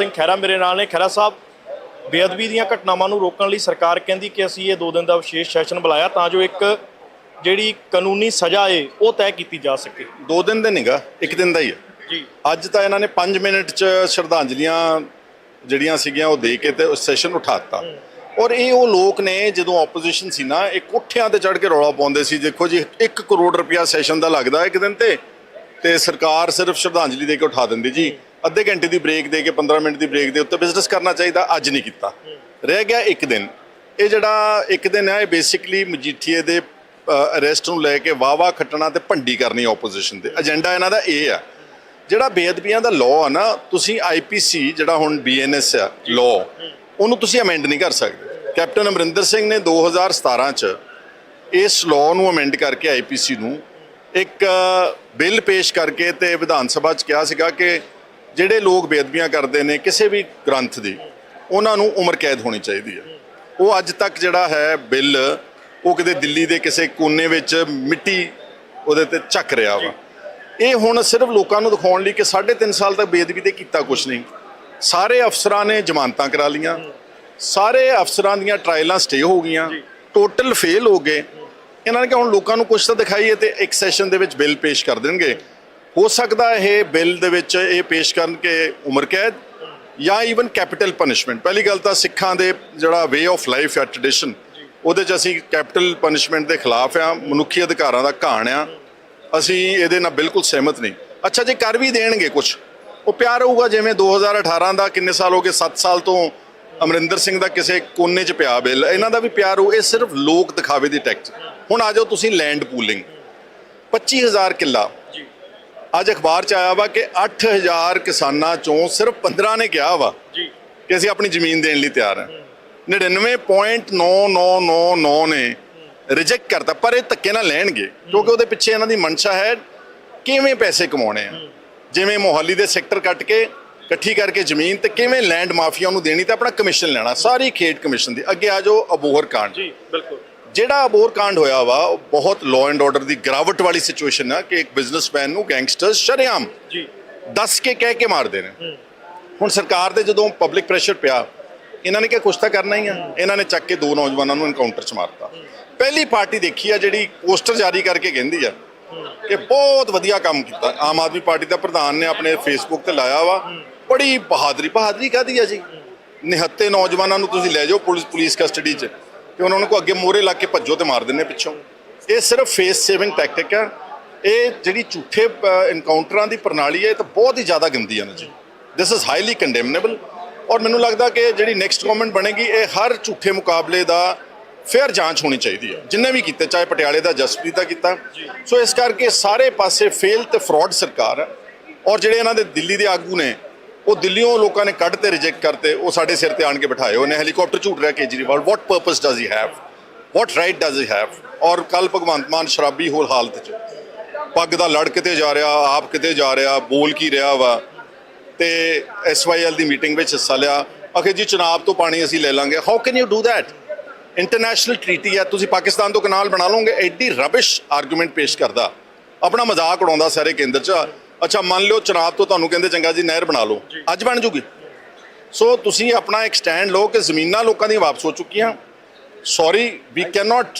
ਸਿੰਘ ਖਹਿਰਾ ਮੇਰੇ ਨਾਲ ਨੇ। ਖਹਿਰਾ ਸਾਹਿਬ ਬੇਅਦਬੀ ਦੀਆਂ ਘਟਨਾਵਾਂ ਨੂੰ ਰੋਕਣ ਲਈ ਸਰਕਾਰ ਕਹਿੰਦੀ ਕਿ ਅਸੀਂ ਇਹ 2 ਦਿਨ ਦਾ ਵਿਸ਼ੇਸ਼ ਸੈਸ਼ਨ ਬੁਲਾਇਆ ਤਾਂ ਜੋ ਇੱਕ ਜਿਹੜੀ ਕਾਨੂੰਨੀ ਸਜ਼ਾ ਏ ਉਹ ਤੈਅ ਕੀਤੀ ਜਾ ਸਕੇ। ਦੋ ਦਿਨ ਦੇ ਨਹੀਂਗਾ ਇੱਕ ਦਿਨ ਦਾ ਹੀ ਹੈ ਜੀ। ਅੱਜ ਤਾਂ ਇਹਨਾਂ ਨੇ 5 ਮਿੰਟ ਚ ਸ਼ਰਧਾਂਜਲੀਆਂ ਜਿਹੜੀਆਂ ਸੀਗੀਆਂ ਉਹ ਦੇ ਕੇ ਤੇ ਉਸ ਸੈਸ਼ਨ ਉਠਾਤਾ ਔਰ ਇਹ ਉਹ ਲੋਕ ਨੇ ਜਦੋਂ ਆਪੋਜੀਸ਼ਨ ਸੀ ਨਾ ਇਹ ਕੋਠਿਆਂ ਤੇ ਚੜ ਕੇ ਰੌਲਾ ਪਾਉਂਦੇ ਸੀ। ਦੇਖੋ ਜੀ 1 ਕਰੋੜ ਰੁਪਇਆ ਸੈਸ਼ਨ ਦਾ ਲੱਗਦਾ ਇੱਕ ਦਿਨ ਤੇ ਤੇ ਸਰਕਾਰ ਸਿਰਫ ਸ਼ਰਧਾਂਜਲੀ ਦੇ ਕੇ ਉਠਾ ਦਿੰਦੀ ਜੀ। ਅੱਧੇ ਘੰਟੇ ਦੀ ਬ੍ਰੇਕ ਦੇ ਕੇ 15 ਮਿੰਟ ਦੀ ਬ੍ਰੇਕ ਦੇ ਉੱਤੇ ਬਿਜ਼ਨਸ ਕਰਨਾ ਚਾਹੀਦਾ, ਅੱਜ ਨਹੀਂ ਕੀਤਾ। ਰਹਿ ਗਿਆ ਇੱਕ ਦਿਨ। ਇਹ ਜਿਹੜਾ ਇੱਕ ਦਿਨ ਹੈ, ਇਹ ਬੇਸਿਕਲੀ ਮਜੀਠੀਏ ਦੇ ਅਰੈਸਟ ਨੂੰ ਲੈ ਕੇ ਵਾਵਾ ਖੱਟਣਾ ਤੇ ਭੰਡੀ ਕਰਨੀ ਆਪੋਜੀਸ਼ਨ ਦੇ ਏਜੰਡਾ ਇਹਨਾਂ ਦਾ ਇਹ ਆ ਜਿਹੜਾ ਬੇਅਦਬੀਆਂ ਦਾ ਲਾਅ ਆ ਨਾ, ਤੁਸੀਂ ਆਈਪੀਸੀ ਜਿਹੜਾ ਹੁਣ ਬੀਐਨਐਸ ਆ ਲਾਅ ਉਹਨੂੰ ਤੁਸੀਂ ਅਮੈਂਡ ਨਹੀਂ ਕਰ ਸਕਦੇ। ਕੈਪਟਨ ਅਮਰਿੰਦਰ ਸਿੰਘ ਨੇ 2017 ਚ ਇਸ ਲਾਅ ਨੂੰ ਅਮੈਂਡ ਕਰਕੇ ਆਈਪੀਸੀ ਨੂੰ ਇੱਕ ਬਿੱਲ ਪੇਸ਼ ਕਰਕੇ ਤੇ ਵਿਧਾਨ ਸਭਾ ਚ ਕਿਹਾ ਸੀਗਾ ਕਿ ਜਿਹੜੇ ਲੋਕ ਬੇਅਦਬੀਆਂ ਕਰਦੇ ਨੇ ਕਿਸੇ ਵੀ ਗ੍ਰੰਥ ਦੀ ਉਹਨਾਂ ਨੂੰ ਉਮਰ ਕੈਦ ਹੋਣੀ ਚਾਹੀਦੀ ਹੈ। ਉਹ ਅੱਜ ਤੱਕ ਜਿਹੜਾ ਹੈ ਬਿੱਲ ਉਹ ਕਿਤੇ ਦਿੱਲੀ ਦੇ ਕਿਸੇ ਕੋਨੇ ਵਿੱਚ ਮਿੱਟੀ ਉਹਦੇ ਤੇ ਚੱਕ ਰਿਹਾ ਵਾ। ਇਹ ਹੁਣ ਸਿਰਫ ਲੋਕਾਂ ਨੂੰ ਦਿਖਾਉਣ ਲਈ ਕਿ 3.5 ਸਾਲ ਤੱਕ ਬੇਅਦਬੀ ਤੇ ਕੀਤਾ ਕੁਝ ਨਹੀਂ। ਸਾਰੇ ਅਫਸਰਾਂ ਨੇ ਜ਼ਮਾਨਤਾਂ ਕਰਾ ਲੀਆਂ ਸਾਰੇ ਅਫਸਰਾਂ ਦੀਆਂ ਟ੍ਰਾਇਲਾਂ ਸਟੇ ਹੋ ਗਈਆਂ। ਟੋਟਲ ਫੇਲ ਹੋ ਗਏ। ਇਹਨਾਂ ਨੇ ਕਿ ਹੁਣ ਲੋਕਾਂ ਨੂੰ ਕੁਝ ਤਾਂ ਦਿਖਾਈਏ ਤੇ ਇੱਕ ਸੈਸ਼ਨ ਦੇ ਵਿੱਚ ਬਿੱਲ ਪੇਸ਼ ਕਰ ਦੇਣਗੇ। ਹੋ ਸਕਦਾ ਇਹ ਬਿੱਲ ਦੇ ਵਿੱਚ ਇਹ ਪੇਸ਼ ਕਰਨ ਕਿ ਉਮਰ ਕੈਦ ਜਾਂ ਈਵਨ ਕੈਪੀਟਲ ਪਨਿਸ਼ਮੈਂਟ ਪਹਿਲੀ ਗੱਲ ਤਾਂ ਸਿੱਖਾਂ ਦੇ ਜਿਹੜਾ ਵੇ ਆਫ ਲਾਈਫ ਹੈ ਟ੍ਰੈਡੀਸ਼ਨ ਉਹਦੇ 'ਚ ਅਸੀਂ ਕੈਪੀਟਲ ਪਨਿਸ਼ਮੈਂਟ ਦੇ ਖਿਲਾਫ ਆ, ਮਨੁੱਖੀ ਅਧਿਕਾਰਾਂ ਦਾ ਘਾਣ ਆ। ਅਸੀਂ ਇਹਦੇ ਨਾਲ ਬਿਲਕੁਲ ਸਹਿਮਤ ਨਹੀਂ। ਅੱਛਾ, ਜੇ ਕਰ ਵੀ ਦੇਣਗੇ ਕੁਝ ਉਹ ਪਿਆਰ ਹੋਊਗਾ ਜਿਵੇਂ 2018 ਦਾ ਕਿੰਨੇ ਸਾਲ ਹੋ ਗਏ 7 ਸਾਲ ਤੋਂ ਅਮਰਿੰਦਰ ਸਿੰਘ ਦਾ ਕਿਸੇ ਕੋਨੇ 'ਚ ਪਿਆ ਬਿੱਲ। ਇਹਨਾਂ ਦਾ ਵੀ ਪਿਆਰ ਹੋ ਇਹ ਸਿਰਫ ਲੋਕ ਦਿਖਾਵੇ ਦੀ ਟੈਕਸ। ਹੁਣ ਆ ਜਾਓ ਤੁਸੀਂ ਲੈਂਡ ਪੂਲਿੰਗ 25000 ਕਿੱਲਾ ਅੱਜ ਅਖਬਾਰ 'ਚ ਆਇਆ ਵਾ ਕਿ 8000 ਕਿਸਾਨਾਂ ਚੋਂ ਸਿਰਫ 15 ਨੇ ਕਿਹਾ ਵਾ ਜੀ। ਕਿ ਅਸੀਂ ਆਪਣੀ ਜ਼ਮੀਨ ਦੇਣ ਲਈ ਤਿਆਰ ਹਾਂ। 99.9999 ਨੇ ਰਿਜੈਕਟ ਕਰਤਾ ਪਰ ਇਹ ਧੱਕੇ ਨਾਲ ਲੈਣਗੇ ਕਿਉਂਕਿ ਉਹਦੇ ਪਿੱਛੇ ਇਹਨਾਂ ਦੀ ਮਨਸ਼ਾ ਹੈ ਕਿਵੇਂ ਪੈਸੇ ਕਮਾਉਣੇ ਆ। ਜਿਵੇਂ ਮੋਹਾਲੀ ਦੇ ਸੈਕਟਰ ਕੱਟ ਕੇ ਇਕੱਠੀ ਕਰਕੇ ਜ਼ਮੀਨ ਤੇ ਕਿਵੇਂ ਲੈਂਡ ਮਾਫੀਆ ਨੂੰ ਦੇਣੀ ਤੇ ਆਪਣਾ ਕਮਿਸ਼ਨ ਲੈਣਾ ਸਾਰੀ ਖੇਡ ਕਮਿਸ਼ਨ ਦੀ। ਅੱਗੇ ਆ ਜਾਓ ਅਬੋਹਰ ਕਾਂਡ। ਜੀ ਬਿਲਕੁਲ। ਜਿਹੜਾ ਅਬੋਹਰ ਕਾਂਡ ਹੋਇਆ ਵਾ ਉਹ ਬਹੁਤ ਲਾਅ ਐਂਡ ਆਰਡਰ ਦੀ ਗਰਾਵਟ ਵਾਲੀ ਸਿਚੁਏਸ਼ਨ ਆ ਕਿ ਇੱਕ ਬਿਜ਼ਨਸਮੈਨ ਨੂੰ ਗੈਂਗਸਟਰਸ ਸ਼ਰੇਆਮ ਜੀ। ਦੱਸ ਕੇ ਕਹਿ ਕੇ ਮਾਰਦੇ ਨੇ। ਹੁਣ ਸਰਕਾਰ ਦੇ ਜਦੋਂ ਪਬਲਿਕ ਪ੍ਰੈਸ਼ਰ ਪਿਆ ਇਹਨਾਂ ਨੇ ਕਿਹਾ ਕੁਛ ਤਾਂ ਕਰਨਾ ਹੀ ਆ। ਇਹਨਾਂ ਨੇ ਚੱਕ ਕੇ ਦੋ ਨੌਜਵਾਨਾਂ ਨੂੰ ਐਨਕਾਊਂਟਰ 'ਚ ਮਾਰਤਾ। ਪਹਿਲੀ ਪਾਰਟੀ ਦੇਖੀ ਆ ਜਿਹੜੀ ਪੋਸਟਰ ਜਾਰੀ ਕਰਕੇ ਕਹਿੰਦੀ ਆ ਕਿ ਬਹੁਤ ਵਧੀਆ ਕੰਮ ਕੀਤਾ। ਆਮ ਆਦਮੀ ਪਾਰਟੀ ਦਾ ਪ੍ਰਧਾਨ ਨੇ ਆਪਣੇ ਫੇਸਬੁੱਕ ਤੇ ਲਾਇਆ ਵਾ। ਬੜੀ ਬਹਾਦਰੀ ਬਹਾਦਰੀ ਕਾਹਦੀ ਆ ਜੀ? ਨਿਹੱਤੇ ਨੌਜਵਾਨਾਂ ਨੂੰ ਤੁਸੀਂ ਲੈ ਜਾਓ ਪੁਲਿਸ ਪੁਲਿਸ ਕਸਟਡੀ 'ਚ। ਕਿ ਉਹਨਾਂ ਨੂੰ ਕੋ ਅੱਗੇ ਮੋਰੇ ਲਾ ਕੇ ਭੱਜੋ ਤੇ ਮਾਰ ਦਿੰਨੇ ਪਿੱਛੋਂ। ਇਹ ਸਿਰਫ ਫੇਸ ਸੇਵਿੰਗ ਟੈਕਟਿਕ ਹੈ ਇਹ ਜਿਹੜੀ ਝੂਠੇ ਇਨਕਾਊਂਟਰਾਂ ਦੀ ਪ੍ਰਣਾਲੀ ਹੈ, ਇਹ ਤਾਂ ਬਹੁਤ ਹੀ ਜ਼ਿਆਦਾ ਗੰਦੀ ਹੈ ਨਾ ਜੀ। ਦਿਸ ਇਜ਼ ਹਾਈਲੀ ਕੰਡੈਮਨੇਬਲ ਔਰ ਮੈਨੂੰ ਲੱਗਦਾ ਕਿ ਜਿਹੜੀ ਨੈਕਸਟ ਗਵਰਨਮੈਂਟ ਬਣੇਗੀ, ਇਹ ਹਰ ਝੂਠੇ ਮੁਕਾਬਲੇ ਦਾ ਫੇਅਰ ਜਾਂਚ ਹੋਣੀ ਚਾਹੀਦੀ ਹੈ ਜਿੰਨੇ ਵੀ ਕੀਤੇ, ਚਾਹੇ ਪਟਿਆਲੇ ਦਾ, ਜਸਪ੍ਰੀਤ ਦਾ ਕੀਤਾ। ਸੋ ਇਸ ਕਰਕੇ ਸਾਰੇ ਪਾਸੇ ਫੇਲ ਤੇ ਫਰਾਡ ਸਰਕਾਰ ਹੈ ਔਰ ਜਿਹੜੇ ਇਹਨਾਂ ਦੇ ਦਿੱਲੀ ਦੇ ਆਗੂ ਨੇ ਉਹ ਦਿੱਲੀੋਂ ਲੋਕਾਂ ਨੇ ਕੱਢ ਤੇ ਰਿਜੈਕਟ ਕਰਤੇ, ਉਹ ਸਾਡੇ ਸਿਰ ਤੇ ਆਣ ਕੇ ਬਿਠਾਏ ਉਹਨੇ ਹੈਲੀਕਾਪਟਰ ਝੂਟ ਰਿਹਾ Kejriwal what purpose does he have what right does he have ਔਰ ਕੱਲ ਭਗਵੰਤ ਮਾਨ ਸ਼ਰਾਬੀ ਹੋਰ ਹਾਲਤ 'ਚ। ਪੱਗ ਦਾ ਲੜ ਕਿਤੇ ਜਾ ਰਿਹਾ, ਆਪ ਕਿਤੇ ਜਾ ਰਿਹਾ, ਬੋਲ ਕੀ ਰਿਹਾ ਵਾ? ਤੇ ਐਸਵਾਈਐਲ ਦੀ ਮੀਟਿੰਗ ਵਿੱਚ ਹਿੱਸਾ ਲਿਆ। ਅਖੇ ਜੀ ਚੁਣਾਵ ਤੋਂ ਪਾਣੀ ਅਸੀਂ ਲੈ ਲਾਂਗੇ। How can you do that international treaty ਹੈ। ਤੁਸੀਂ ਪਾਕਿਸਤਾਨ ਤੋਂ ਕਨਾਲ ਬਣਾ ਲਓਗੇ। ਐਡੀ ਰਬਿਸ਼ ਆਰਗੂਮੈਂਟ ਪੇਸ਼ ਕਰਦਾ। ਆਪਣਾ ਮਜ਼ਾਕ ਉਡਾਉਂਦਾ ਸਾਰੇ ਕੇਂਦਰ 'ਚ। ਅੱਛਾ ਮੰਨ ਲਿਓ ਚੁਣਾਵ ਤੋਂ ਤੁਹਾਨੂੰ ਕਹਿੰਦੇ ਚੰਗਾ ਜੀ ਨਹਿਰ ਬਣਾ ਲਓ। ਅੱਜ ਬਣ ਜੂਗੀ। ਸੋ ਤੁਸੀਂ ਆਪਣਾ ਇੱਕ ਸਟੈਂਡ ਲਓ ਕਿ ਜ਼ਮੀਨਾਂ ਲੋਕਾਂ ਦੀਆਂ ਵਾਪਸ ਹੋ ਚੁੱਕੀਆਂ। Sorry we can not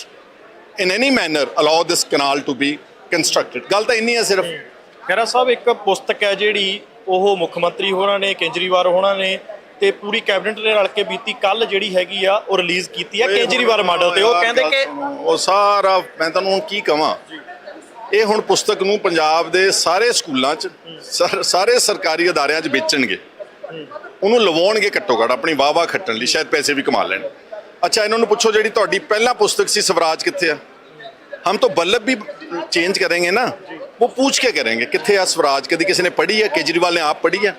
in any manner allow this canal to be constructed ਗੱਲ ਤਾਂ ਇੰਨੀ ਹੈ ਸਿਰਫ। ਖਹਿਰਾ ਸਾਹਿਬ ਇੱਕ ਪੁਸਤਕ ਹੈ ਜਿਹੜੀ ਉਹ ਮੁੱਖ ਮੰਤਰੀ ਹੋਰਾਂ ਨੇ ਕੇਜਰੀਵਾਲ ਹੋਰਾਂ ਨੇ ਤੇ ਪੂਰੀ ਕੈਬਨਿਟ ਨੇ ਰਲ ਕੇ ਬੀਤੀ ਕੱਲ ਜਿਹੜੀ ਹੈਗੀ ਆ ਉਹ ਰਿਲੀਜ਼ ਕੀਤੀ ਹੈ ਕੇਜਰੀਵਾਲ ਮਾਡਲ ਤੇ। ਉਹ ਕਹਿੰਦੇ ਕਿ ਉਹ ਸਾਰਾ ਮੈਂ ਤੁਹਾਨੂੰ ਹੁਣ ਕੀ ਕਵਾਂ? ਇਹ ਹੁਣ ਪੁਸਤਕ ਨੂੰ ਪੰਜਾਬ ਦੇ ਸਾਰੇ ਸਕੂਲਾਂ 'ਚ, ਸਾਰੇ ਸਰਕਾਰੀ ਅਦਾਰਿਆਂ 'ਚ ਵੇਚਣਗੇ। ਉਹਨੂੰ ਲਵਾਉਣਗੇ ਘੱਟੋ ਘੱਟ, ਆਪਣੀ ਵਾਵਾ ਖੱਟਣ ਲਈ, ਸ਼ਾਇਦ ਪੈਸੇ ਵੀ ਕਮਾ ਲੈਣ। ਅੱਛਾ, ਇਹਨਾਂ ਨੂੰ ਪੁੱਛੋ ਜਿਹੜੀ ਤੁਹਾਡੀ ਪਹਿਲਾ ਪੁਸਤਕ ਸੀ, ਸਵਰਾਜ ਕਿੱਥੇ ਆ? ਹਮ ਤੋਂ ਬੱਲਬ ਵੀ ਚੇਂਜ ਕਰਾਂਗੇ ਨਾ। ਉਹ ਪੁੱਛ ਕੇ ਕਰਾਂਗੇ, ਕਿੱਥੇ ਆ ਸਵਰਾਜ? ਕਦੀ ਕਿਸੇ ਨੇ ਪੜ੍ਹੀ ਹੈ ਕੇਜਰੀਵਾਲ ਨੇ ਆਪ ਪੜ੍ਹੀ ਹੈ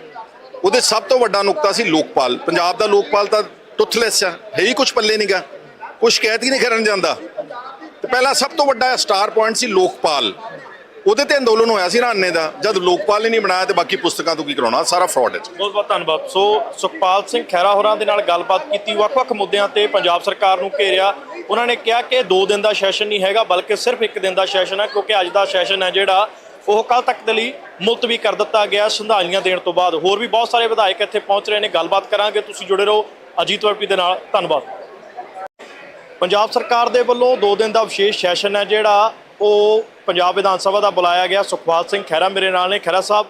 ਉਹਦੇ ਸਭ ਤੋਂ ਵੱਡਾ ਨੁਕਤਾ ਸੀ ਲੋਕਪਾਲ। ਪੰਜਾਬ ਦਾ ਲੋਕਪਾਲ ਤਾਂ ਟੁੱਥਲੈਸ ਆ, ਹੈ ਹੀ ਕੁਝ ਪੱਲੇ ਨਹੀਂਗਾ ਕੋਈ ਸ਼ਿਕਾਇਤ ਹੀ ਨਹੀਂ ਕਰਨ ਜਾਂਦਾ। ਤੇ ਪਹਿਲਾ ਸਭ ਤੋਂ ਵੱਡਾ ਸਟਾਰ ਪੁਆਇੰਟ ਸੀ ਲੋਕਪਾਲ। ਉਹਦੇ ਤੇ ਅੰਦੋਲਨ ਹੋਇਆ ਸੀ ਰਾਨੇ ਦਾ। ਜਦ ਲੋਕਪਾਲ ਨੇ ਨਹੀਂ ਬਣਾਇਆ ਤੇ ਬਾਕੀ ਪੁਸਤਕਾਂ ਤੋਂ ਕੀ ਕਰਾਉਣਾ? ਸਾਰਾ ਫਰਾਡ ਹੈ ਬਹੁਤ ਬਹੁਤ ਧੰਨਵਾਦ। ਸੋ ਸੁਖਪਾਲ ਸਿੰਘ ਖਹਿਰਾ ਹੋਰਾਂ ਦੇ ਨਾਲ ਗੱਲਬਾਤ ਕੀਤੀ। ਵੱਖ-ਵੱਖ ਮੁੱਦਿਆਂ ਤੇ ਪੰਜਾਬ ਸਰਕਾਰ ਨੂੰ ਘੇਰਿਆ। ਉਹਨਾਂ ਨੇ ਕਿਹਾ ਕਿ 2 ਦਿਨ ਦਾ ਸੈਸ਼ਨ ਨਹੀਂ ਹੈਗਾ, ਬਲਕਿ ਸਿਰਫ 1 ਦਿਨ ਦਾ ਸੈਸ਼ਨ ਹੈ, ਕਿਉਂਕਿ ਅੱਜ ਦਾ ਸੈਸ਼ਨ ਹੈ ਜਿਹੜਾ, ਉਹ ਕੱਲ ਤੱਕ ਦੇ ਲਈ ਮੁਲਤਵੀ ਕਰ ਦਿੱਤਾ ਗਿਆ ਸੰਧਾਲੀਆਂ ਦੇਣ ਤੋਂ ਬਾਅਦ। ਹੋਰ ਵੀ ਬਹੁਤ ਸਾਰੇ ਵਿਧਾਇਕ ਇੱਥੇ ਪਹੁੰਚ ਰਹੇ ਨੇ। ਗੱਲਬਾਤ ਕਰਾਂਗੇ। ਤੁਸੀਂ ਜੁੜੇ ਰਹੋ ਅਜੀਤ ਵਰਪੀ ਦੇ ਨਾਲ। ਧੰਨਵਾਦ। ਪੰਜਾਬ ਸਰਕਾਰ ਦੇ ਵੱਲੋਂ 2 ਦਿਨ ਦਾ ਵਿਸ਼ੇਸ਼ ਸੈਸ਼ਨ ਹੈ ਜਿਹੜਾ ਉਹ ਪੰਜਾਬ ਵਿਧਾਨ ਸਭਾ ਦਾ ਬੁਲਾਇਆ ਗਿਆ। ਸੁਖਪਾਲ ਸਿੰਘ ਖਹਿਰਾ ਮੇਰੇ ਨਾਲ ਨੇ। ਖਹਿਰਾ ਸਾਹਿਬ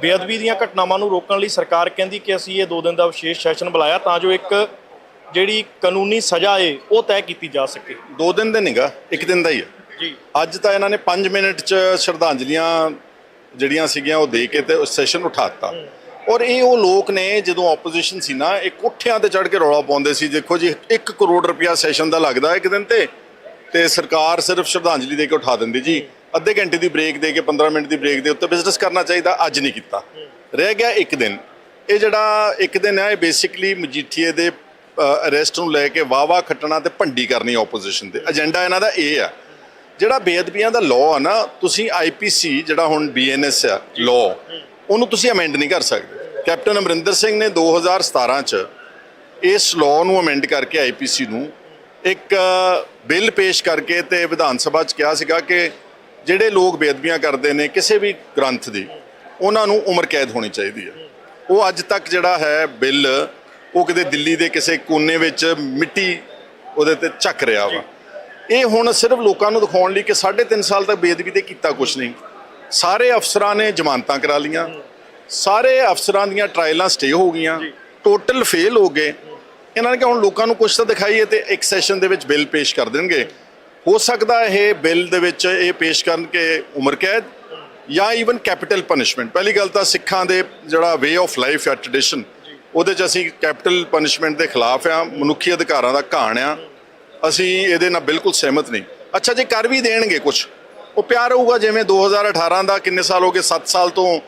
ਬੇਅਦਬੀ ਦੀਆਂ ਘਟਨਾਵਾਂ ਨੂੰ ਰੋਕਣ ਲਈ ਸਰਕਾਰ ਕਹਿੰਦੀ ਕਿ ਅਸੀਂ ਇਹ 2 ਦਿਨ ਦਾ ਵਿਸ਼ੇਸ਼ ਸੈਸ਼ਨ ਬੁਲਾਇਆ ਤਾਂ ਜੋ ਇੱਕ ਜਿਹੜੀ ਕਾਨੂੰਨੀ ਸਜ਼ਾ ਏ ਉਹ ਤੈਅ ਕੀਤੀ ਜਾ ਸਕੇ। ਦੋ ਦਿਨ ਦੇ ਨਹੀਂਗਾ ਇੱਕ ਦਿਨ ਦਾ ਹੀ ਹੈ। ਜੀ। ਅੱਜ ਤਾਂ ਇਹਨਾਂ ਨੇ 5 ਮਿੰਟ ਚ ਸ਼ਰਧਾਂਜਲੀਆਂ ਜਿਹੜੀਆਂ ਸੀਗੀਆਂ ਉਹ ਦੇ ਕੇ ਤੇ ਸੈਸ਼ਨ ਉਠਾਤਾ ਔਰ ਇਹ ਉਹ ਲੋਕ ਨੇ ਜਦੋਂ ਆਪੋਜੀਸ਼ਨ ਸੀ ਨਾ, ਇਹ ਕੋਠਿਆਂ ਤੇ ਚੜ ਕੇ ਰੌਲਾ ਪਾਉਂਦੇ ਸੀ। ਦੇਖੋ ਜੀ 1 ਕਰੋੜ ਰੁਪਇਆ ਸੈਸ਼ਨ ਦਾ ਲੱਗਦਾ ਇੱਕ ਦਿਨ ਤੇ। ਤੇ ਸਰਕਾਰ ਸਿਰਫ ਸ਼ਰਧਾਂਜਲੀ ਦੇ ਕੇ ਉਠਾ ਦਿੰਦੀ ਜੀ। ਅੱਧੇ ਘੰਟੇ ਦੀ ਬ੍ਰੇਕ ਦੇ ਕੇ 15 ਮਿੰਟ ਦੀ ਬ੍ਰੇਕ ਦੇ ਉੱਤੇ ਬਿਜ਼ਨਸ ਕਰਨਾ ਚਾਹੀਦਾ, ਅੱਜ ਨਹੀਂ ਕੀਤਾ। ਰਹਿ ਗਿਆ ਇੱਕ ਦਿਨ। ਇਹ ਜਿਹੜਾ ਇੱਕ ਦਿਨ ਹੈ, ਇਹ ਬੇਸਿਕਲੀ ਮਜੀਠੀਏ ਦੇ ਅਰੈਸਟ ਨੂੰ ਲੈ ਕੇ ਵਾਵਾ ਖੱਟਣਾ ਤੇ ਭੰਡੀ ਕਰਨੀ ਆਪੋਜੀਸ਼ਨ 'ਤੇ। ਏਜੰਡਾ ਇਹਨਾਂ ਦਾ ਇਹ ਆ। ਜਿਹੜਾ ਬੇਅਦਬੀਆਂ ਦਾ ਲਾਅ ਆ ਨਾ, ਤੁਸੀਂ ਆਈਪੀਸੀ ਜਿਹੜਾ ਹੁਣ ਬੀਐਨਐਸ ਆ ਲਾਅ ਉਹਨੂੰ ਤੁਸੀਂ ਅਮੈਂਡ ਨਹੀਂ ਕਰ ਸਕਦੇ। ਕੈਪਟਨ ਅਮਰਿੰਦਰ ਸਿੰਘ ਨੇ 2017 ਚ ਇਸ ਲਾਅ ਨੂੰ ਅਮੈਂਡ ਕਰਕੇ ਆਈਪੀਸੀ ਨੂੰ ਇੱਕ ਬਿੱਲ ਪੇਸ਼ ਕਰਕੇ ਤੇ ਵਿਧਾਨ ਸਭਾ ਚ ਕਿਹਾ ਸੀਗਾ ਕਿ ਜਿਹੜੇ ਲੋਕ ਬੇਅਦਬੀਆਂ ਕਰਦੇ ਨੇ, ਕਿਸੇ ਵੀ ਗ੍ਰੰਥ ਦੀ, ਉਹਨਾਂ ਨੂੰ ਉਮਰ ਕੈਦ ਹੋਣੀ ਚਾਹੀਦੀ ਹੈ। ਉਹ ਅੱਜ ਤੱਕ ਜਿਹੜਾ ਹੈ ਬਿੱਲ, ਉਹ ਕਿਤੇ ਦਿੱਲੀ ਦੇ ਕਿਸੇ ਕੋਨੇ ਵਿੱਚ ਮਿੱਟੀ ਉਹਦੇ ਤੇ ਚੱਕ ਰਿਹਾ ਵਾ। ਇਹ ਹੁਣ ਸਿਰਫ ਲੋਕਾਂ ਨੂੰ ਦਿਖਾਉਣ ਲਈ ਕਿ 3.5 ਸਾਲ ਤੱਕ ਬੇਅਦਬੀ ਤੇ ਕੀਤਾ ਕੁਝ ਨਹੀਂ। ਸਾਰੇ ਅਫਸਰਾਂ ਨੇ ਜ਼ਮਾਨਤਾਂ ਕਰਾ ਲੀਆਂ ਸਾਰੇ ਅਫਸਰਾਂ ਦੀਆਂ ਟ੍ਰਾਇਲਾਂ ਸਟੇ ਹੋ ਗਈਆਂ। ਟੋਟਲ ਫੇਲ ਹੋ ਗਏ। ਇਹਨਾਂ ਨੇ ਕਿ ਹੁਣ ਲੋਕਾਂ ਨੂੰ ਕੁਝ ਤਾਂ ਦਿਖਾਈਏ ਤੇ ਇੱਕ ਸੈਸ਼ਨ ਦੇ ਵਿੱਚ ਬਿੱਲ ਪੇਸ਼ ਕਰ ਦੇਣਗੇ। ਹੋ ਸਕਦਾ ਇਹ ਬਿੱਲ ਦੇ ਵਿੱਚ ਇਹ ਪੇਸ਼ ਕਰਨ ਕਿ ਉਮਰ ਕੈਦ ਜਾਂ ਈਵਨ ਕੈਪੀਟਲ ਪਨਿਸ਼ਮੈਂਟ ਪਹਿਲੀ ਗੱਲ ਤਾਂ ਸਿੱਖਾਂ ਦੇ ਜਿਹੜਾ ਵੇ ਆਫ ਲਾਈਫ ਹੈ ਟ੍ਰੈਡੀਸ਼ਨ ਉਹਦੇ 'ਚ ਅਸੀਂ ਕੈਪੀਟਲ ਪਨਿਸ਼ਮੈਂਟ ਦੇ ਖਿਲਾਫ ਆ ਮਨੁੱਖੀ ਅਧਿਕਾਰਾਂ ਦਾ ਘਾਣ ਆ। ਅਸੀਂ ਇਹਦੇ ਨਾਲ ਬਿਲਕੁਲ ਸਹਿਮਤ ਨਹੀਂ। ਅੱਛਾ ਜੇ ਕਰ ਵੀ ਦੇਣਗੇ ਕੁਝ ਉਹ ਪਿਆਰ ਹੋਊਗਾ ਜਿਵੇਂ 2018 ਦਾ ਕਿੰਨੇ ਸਾਲ ਹੋ ਗਏ 7 ਸਾਲ ਤੋਂ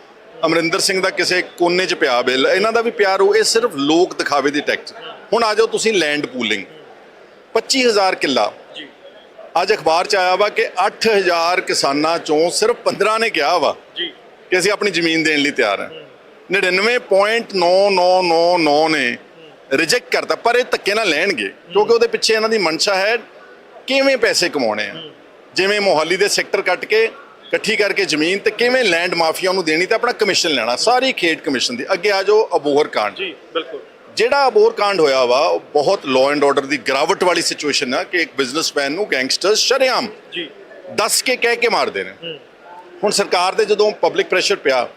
ਅਮਰਿੰਦਰ ਸਿੰਘ ਦਾ ਕਿਸੇ ਕੋਨੇ 'ਚ ਪਿਆ ਬਿੱਲ। ਇਹਨਾਂ ਦਾ ਵੀ ਪਿਆਰ ਹੋ ਇਹ ਸਿਰਫ ਲੋਕ ਦਿਖਾਵੇ ਦੀ ਟੈਕਸ। ਹੁਣ ਆ ਜਾਓ ਤੁਸੀਂ ਲੈਂਡ ਪੂਲਿੰਗ 25000 ਕਿੱਲਾ। ਜੀ। ਅੱਜ ਅਖਬਾਰ 'ਚ ਆਇਆ ਵਾ ਕਿ 8000 ਕਿਸਾਨਾਂ ਚੋਂ ਸਿਰਫ 15 ਨੇ ਕਿਹਾ ਵਾ ਜੀ। ਕਿ ਅਸੀਂ ਆਪਣੀ ਜ਼ਮੀਨ ਦੇਣ ਲਈ ਤਿਆਰ ਹਾਂ। 99.9999 ਨੇ ਰਿਜੈਕਟ ਕਰਤਾ ਪਰ ਇਹ ਧੱਕੇ ਨਾਲ ਲੈਣਗੇ ਕਿਉਂਕਿ ਉਹਦੇ ਪਿੱਛੇ ਇਹਨਾਂ ਦੀ ਮਨਸ਼ਾ ਹੈ ਕਿਵੇਂ ਪੈਸੇ ਕਮਾਉਣੇ ਆ। ਜਿਵੇਂ ਮੋਹਾਲੀ ਦੇ ਸੈਕਟਰ ਕੱਟ ਕੇ ਇਕੱਠੀ ਕਰਕੇ ਜ਼ਮੀਨ ਤੇ ਕਿਵੇਂ ਲੈਂਡ ਮਾਫੀਆ ਨੂੰ ਦੇਣੀ ਤੇ ਆਪਣਾ ਕਮਿਸ਼ਨ ਲੈਣਾ ਸਾਰੀ ਖੇਡ ਕਮਿਸ਼ਨ ਦੀ। ਅੱਗੇ ਆ ਜਾਓ ਅਬੋਹਰ ਕਾਂਡ। ਜੀ ਬਿਲਕੁਲ। ਜਿਹੜਾ ਅਬੋਹਰ ਕਾਂਡ ਹੋਇਆ ਵਾ ਉਹ ਬਹੁਤ ਲਾਅ ਐਂਡ ਆਰਡਰ ਦੀ ਗਿਰਾਵਟ ਵਾਲੀ ਸਿਚੁਏਸ਼ਨ ਆ ਕਿ ਇੱਕ ਬਿਜ਼ਨਸਮੈਨ ਨੂੰ ਗੈਂਗਸਟਰਸ ਸ਼ਰੇਆਮ ਜੀ। ਦੱਸ ਕੇ ਕਹਿ ਕੇ ਮਾਰਦੇ ਨੇ। ਹੁਣ ਸਰਕਾਰ ਦੇ ਜਦੋਂ ਪਬਲਿਕ ਪ੍ਰੈਸ਼ਰ ਪਿਆ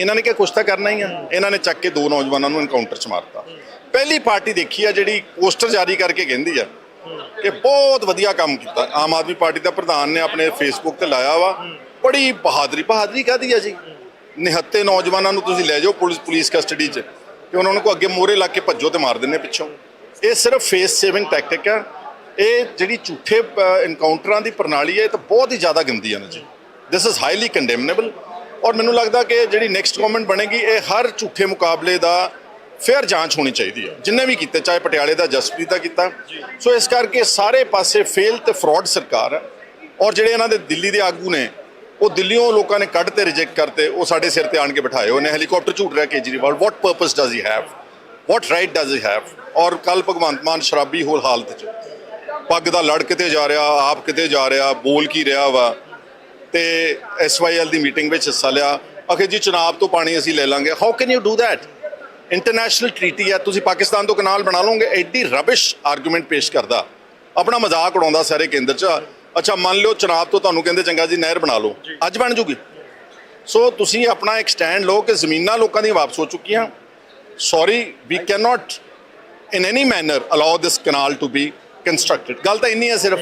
ਇਹਨਾਂ ਨੇ ਕਿਹਾ ਕੁਛ ਤਾਂ ਕਰਨਾ ਹੀ ਆ। ਇਹਨਾਂ ਨੇ ਚੱਕ ਕੇ ਦੋ ਨੌਜਵਾਨਾਂ ਨੂੰ ਐਨਕਾਊਂਟਰ 'ਚ ਮਾਰਤਾ। ਪਹਿਲੀ ਪਾਰਟੀ ਦੇਖੀ ਆ ਜਿਹੜੀ ਪੋਸਟਰ ਜਾਰੀ ਕਰਕੇ ਕਹਿੰਦੀ ਆ ਕਿ ਬਹੁਤ ਵਧੀਆ ਕੰਮ ਕੀਤਾ। ਆਮ ਆਦਮੀ ਪਾਰਟੀ ਦਾ ਪ੍ਰਧਾਨ ਨੇ ਆਪਣੇ ਫੇਸਬੁੱਕ ਤੇ ਲਾਇਆ ਵਾ। ਬੜੀ ਬਹਾਦਰੀ ਬਹਾਦਰੀ ਕਾਹਦੀ ਆ ਜੀ? ਨਿਹੱਤੇ ਨੌਜਵਾਨਾਂ ਨੂੰ ਤੁਸੀਂ ਲੈ ਜਾਓ ਪੁਲਿਸ ਪੁਲਿਸ ਕਸਟਡੀ 'ਚ ਕਿ ਉਹਨਾਂ ਨੂੰ ਕੋ ਅੱਗੇ ਮੋਹਰੇ ਲਾ ਕੇ ਭੱਜੋ ਤੇ ਮਾਰ ਦਿੰਦੇ ਪਿੱਛੋਂ। ਇਹ ਸਿਰਫ ਫੇਸ ਸੇਵਿੰਗ ਟੈਕਟਿਕ ਹੈ ਇਹ ਜਿਹੜੀ ਝੂਠੇ ਇਨਕਾਊਂਟਰਾਂ ਦੀ ਪ੍ਰਣਾਲੀ ਹੈ ਇਹ ਤਾਂ ਬਹੁਤ ਹੀ ਜ਼ਿਆਦਾ ਗੰਦੀ ਹੈ ਨਾ ਜੀ। ਦਿਸ ਇਜ਼ ਹਾਈਲੀ ਕੰਡੈਮਨੇਬਲ ਔਰ ਮੈਨੂੰ ਲੱਗਦਾ ਕਿ ਜਿਹੜੀ ਨੈਕਸਟ ਗਵਰਨਮੈਂਟ ਬਣੇਗੀ, ਇਹ ਹਰ ਝੂਠੇ ਮੁਕਾਬਲੇ ਦਾ ਫੇਅਰ ਜਾਂਚ ਹੋਣੀ ਚਾਹੀਦੀ ਹੈ। ਜਿੰਨੇ ਵੀ ਕੀਤੇ, ਚਾਹੇ ਪਟਿਆਲੇ ਦਾ ਜਸਪ੍ਰੀਤ ਦਾ ਕੀਤਾ। ਸੋ ਇਸ ਕਰਕੇ ਸਾਰੇ ਪਾਸੇ ਫੇਲ ਤੇ ਫਰਾਡ ਸਰਕਾਰ ਹੈ। ਔਰ ਜਿਹੜੇ ਇਹਨਾਂ ਦੇ ਦਿੱਲੀ ਦੇ ਆਗੂ ਨੇ, ਉਹ ਦਿੱਲੀੋਂ ਲੋਕਾਂ ਨੇ ਕੱਢ ਤੇ ਰਿਜੈਕਟ ਕਰਤੇ, ਉਹ ਸਾਡੇ ਸਿਰ ਤੇ ਆਣ ਕੇ ਬਿਠਾਏ ਉਹਨੇ ਹੈਲੀਕਾਪਟਰ ਝੂਟ ਰਿਹਾ Kejriwal. What purpose does he have what right does he have ਔਰ ਕੱਲ ਭਗਵੰਤ ਮਾਨ ਸ਼ਰਾਬੀ ਹੋਲ ਹਾਲਤ 'ਚ। ਪੱਗ ਦਾ ਲੜ ਕਿਤੇ ਜਾ ਰਿਹਾ, ਆਪ ਕਿਤੇ ਜਾ ਰਿਹਾ, ਬੋਲ ਕੀ ਰਿਹਾ ਵਾ। ਤੇ ਐਸਵਾਈਐਲ ਦੀ ਮੀਟਿੰਗ ਵਿੱਚ ਹਿੱਸਾ ਲਿਆ। ਅਖੇ ਜੀ ਚੁਣਾਵ ਤੋਂ ਪਾਣੀ ਅਸੀਂ ਲੈ ਲਾਂਗੇ। How can you do that international treaty ਆ ਤੁਸੀਂ ਪਾਕਿਸਤਾਨ ਤੋਂ ਕਨਾਲ ਬਣਾ ਲਓਗੇ ਐਡੀ ਰਬਿਸ਼ ਆਰਗੂਮੈਂਟ ਪੇਸ਼ ਕਰਦਾ। ਆਪਣਾ ਮਜ਼ਾਕ ਉਡਾਉਂਦਾ ਸਾਰੇ ਕੇਂਦਰ 'ਚ। ਅੱਛਾ ਮੰਨ ਲਿਓ ਚੁਣਾਵ ਤੋਂ ਤੁਹਾਨੂੰ ਕਹਿੰਦੇ ਚੰਗਾ ਜੀ ਨਹਿਰ ਬਣਾ ਲਓ। ਅੱਜ ਬਣ ਜੂਗੀ। ਸੋ ਤੁਸੀਂ ਆਪਣਾ ਇੱਕ ਸਟੈਂਡ ਲਓ ਕਿ ਜ਼ਮੀਨਾਂ ਲੋਕਾਂ ਦੀਆਂ ਵਾਪਸ ਹੋ ਚੁੱਕੀਆਂ। Sorry we can not in any manner allow this canal to be constructed ਗੱਲ ਤਾਂ ਇੰਨੀ ਹੈ ਸਿਰਫ।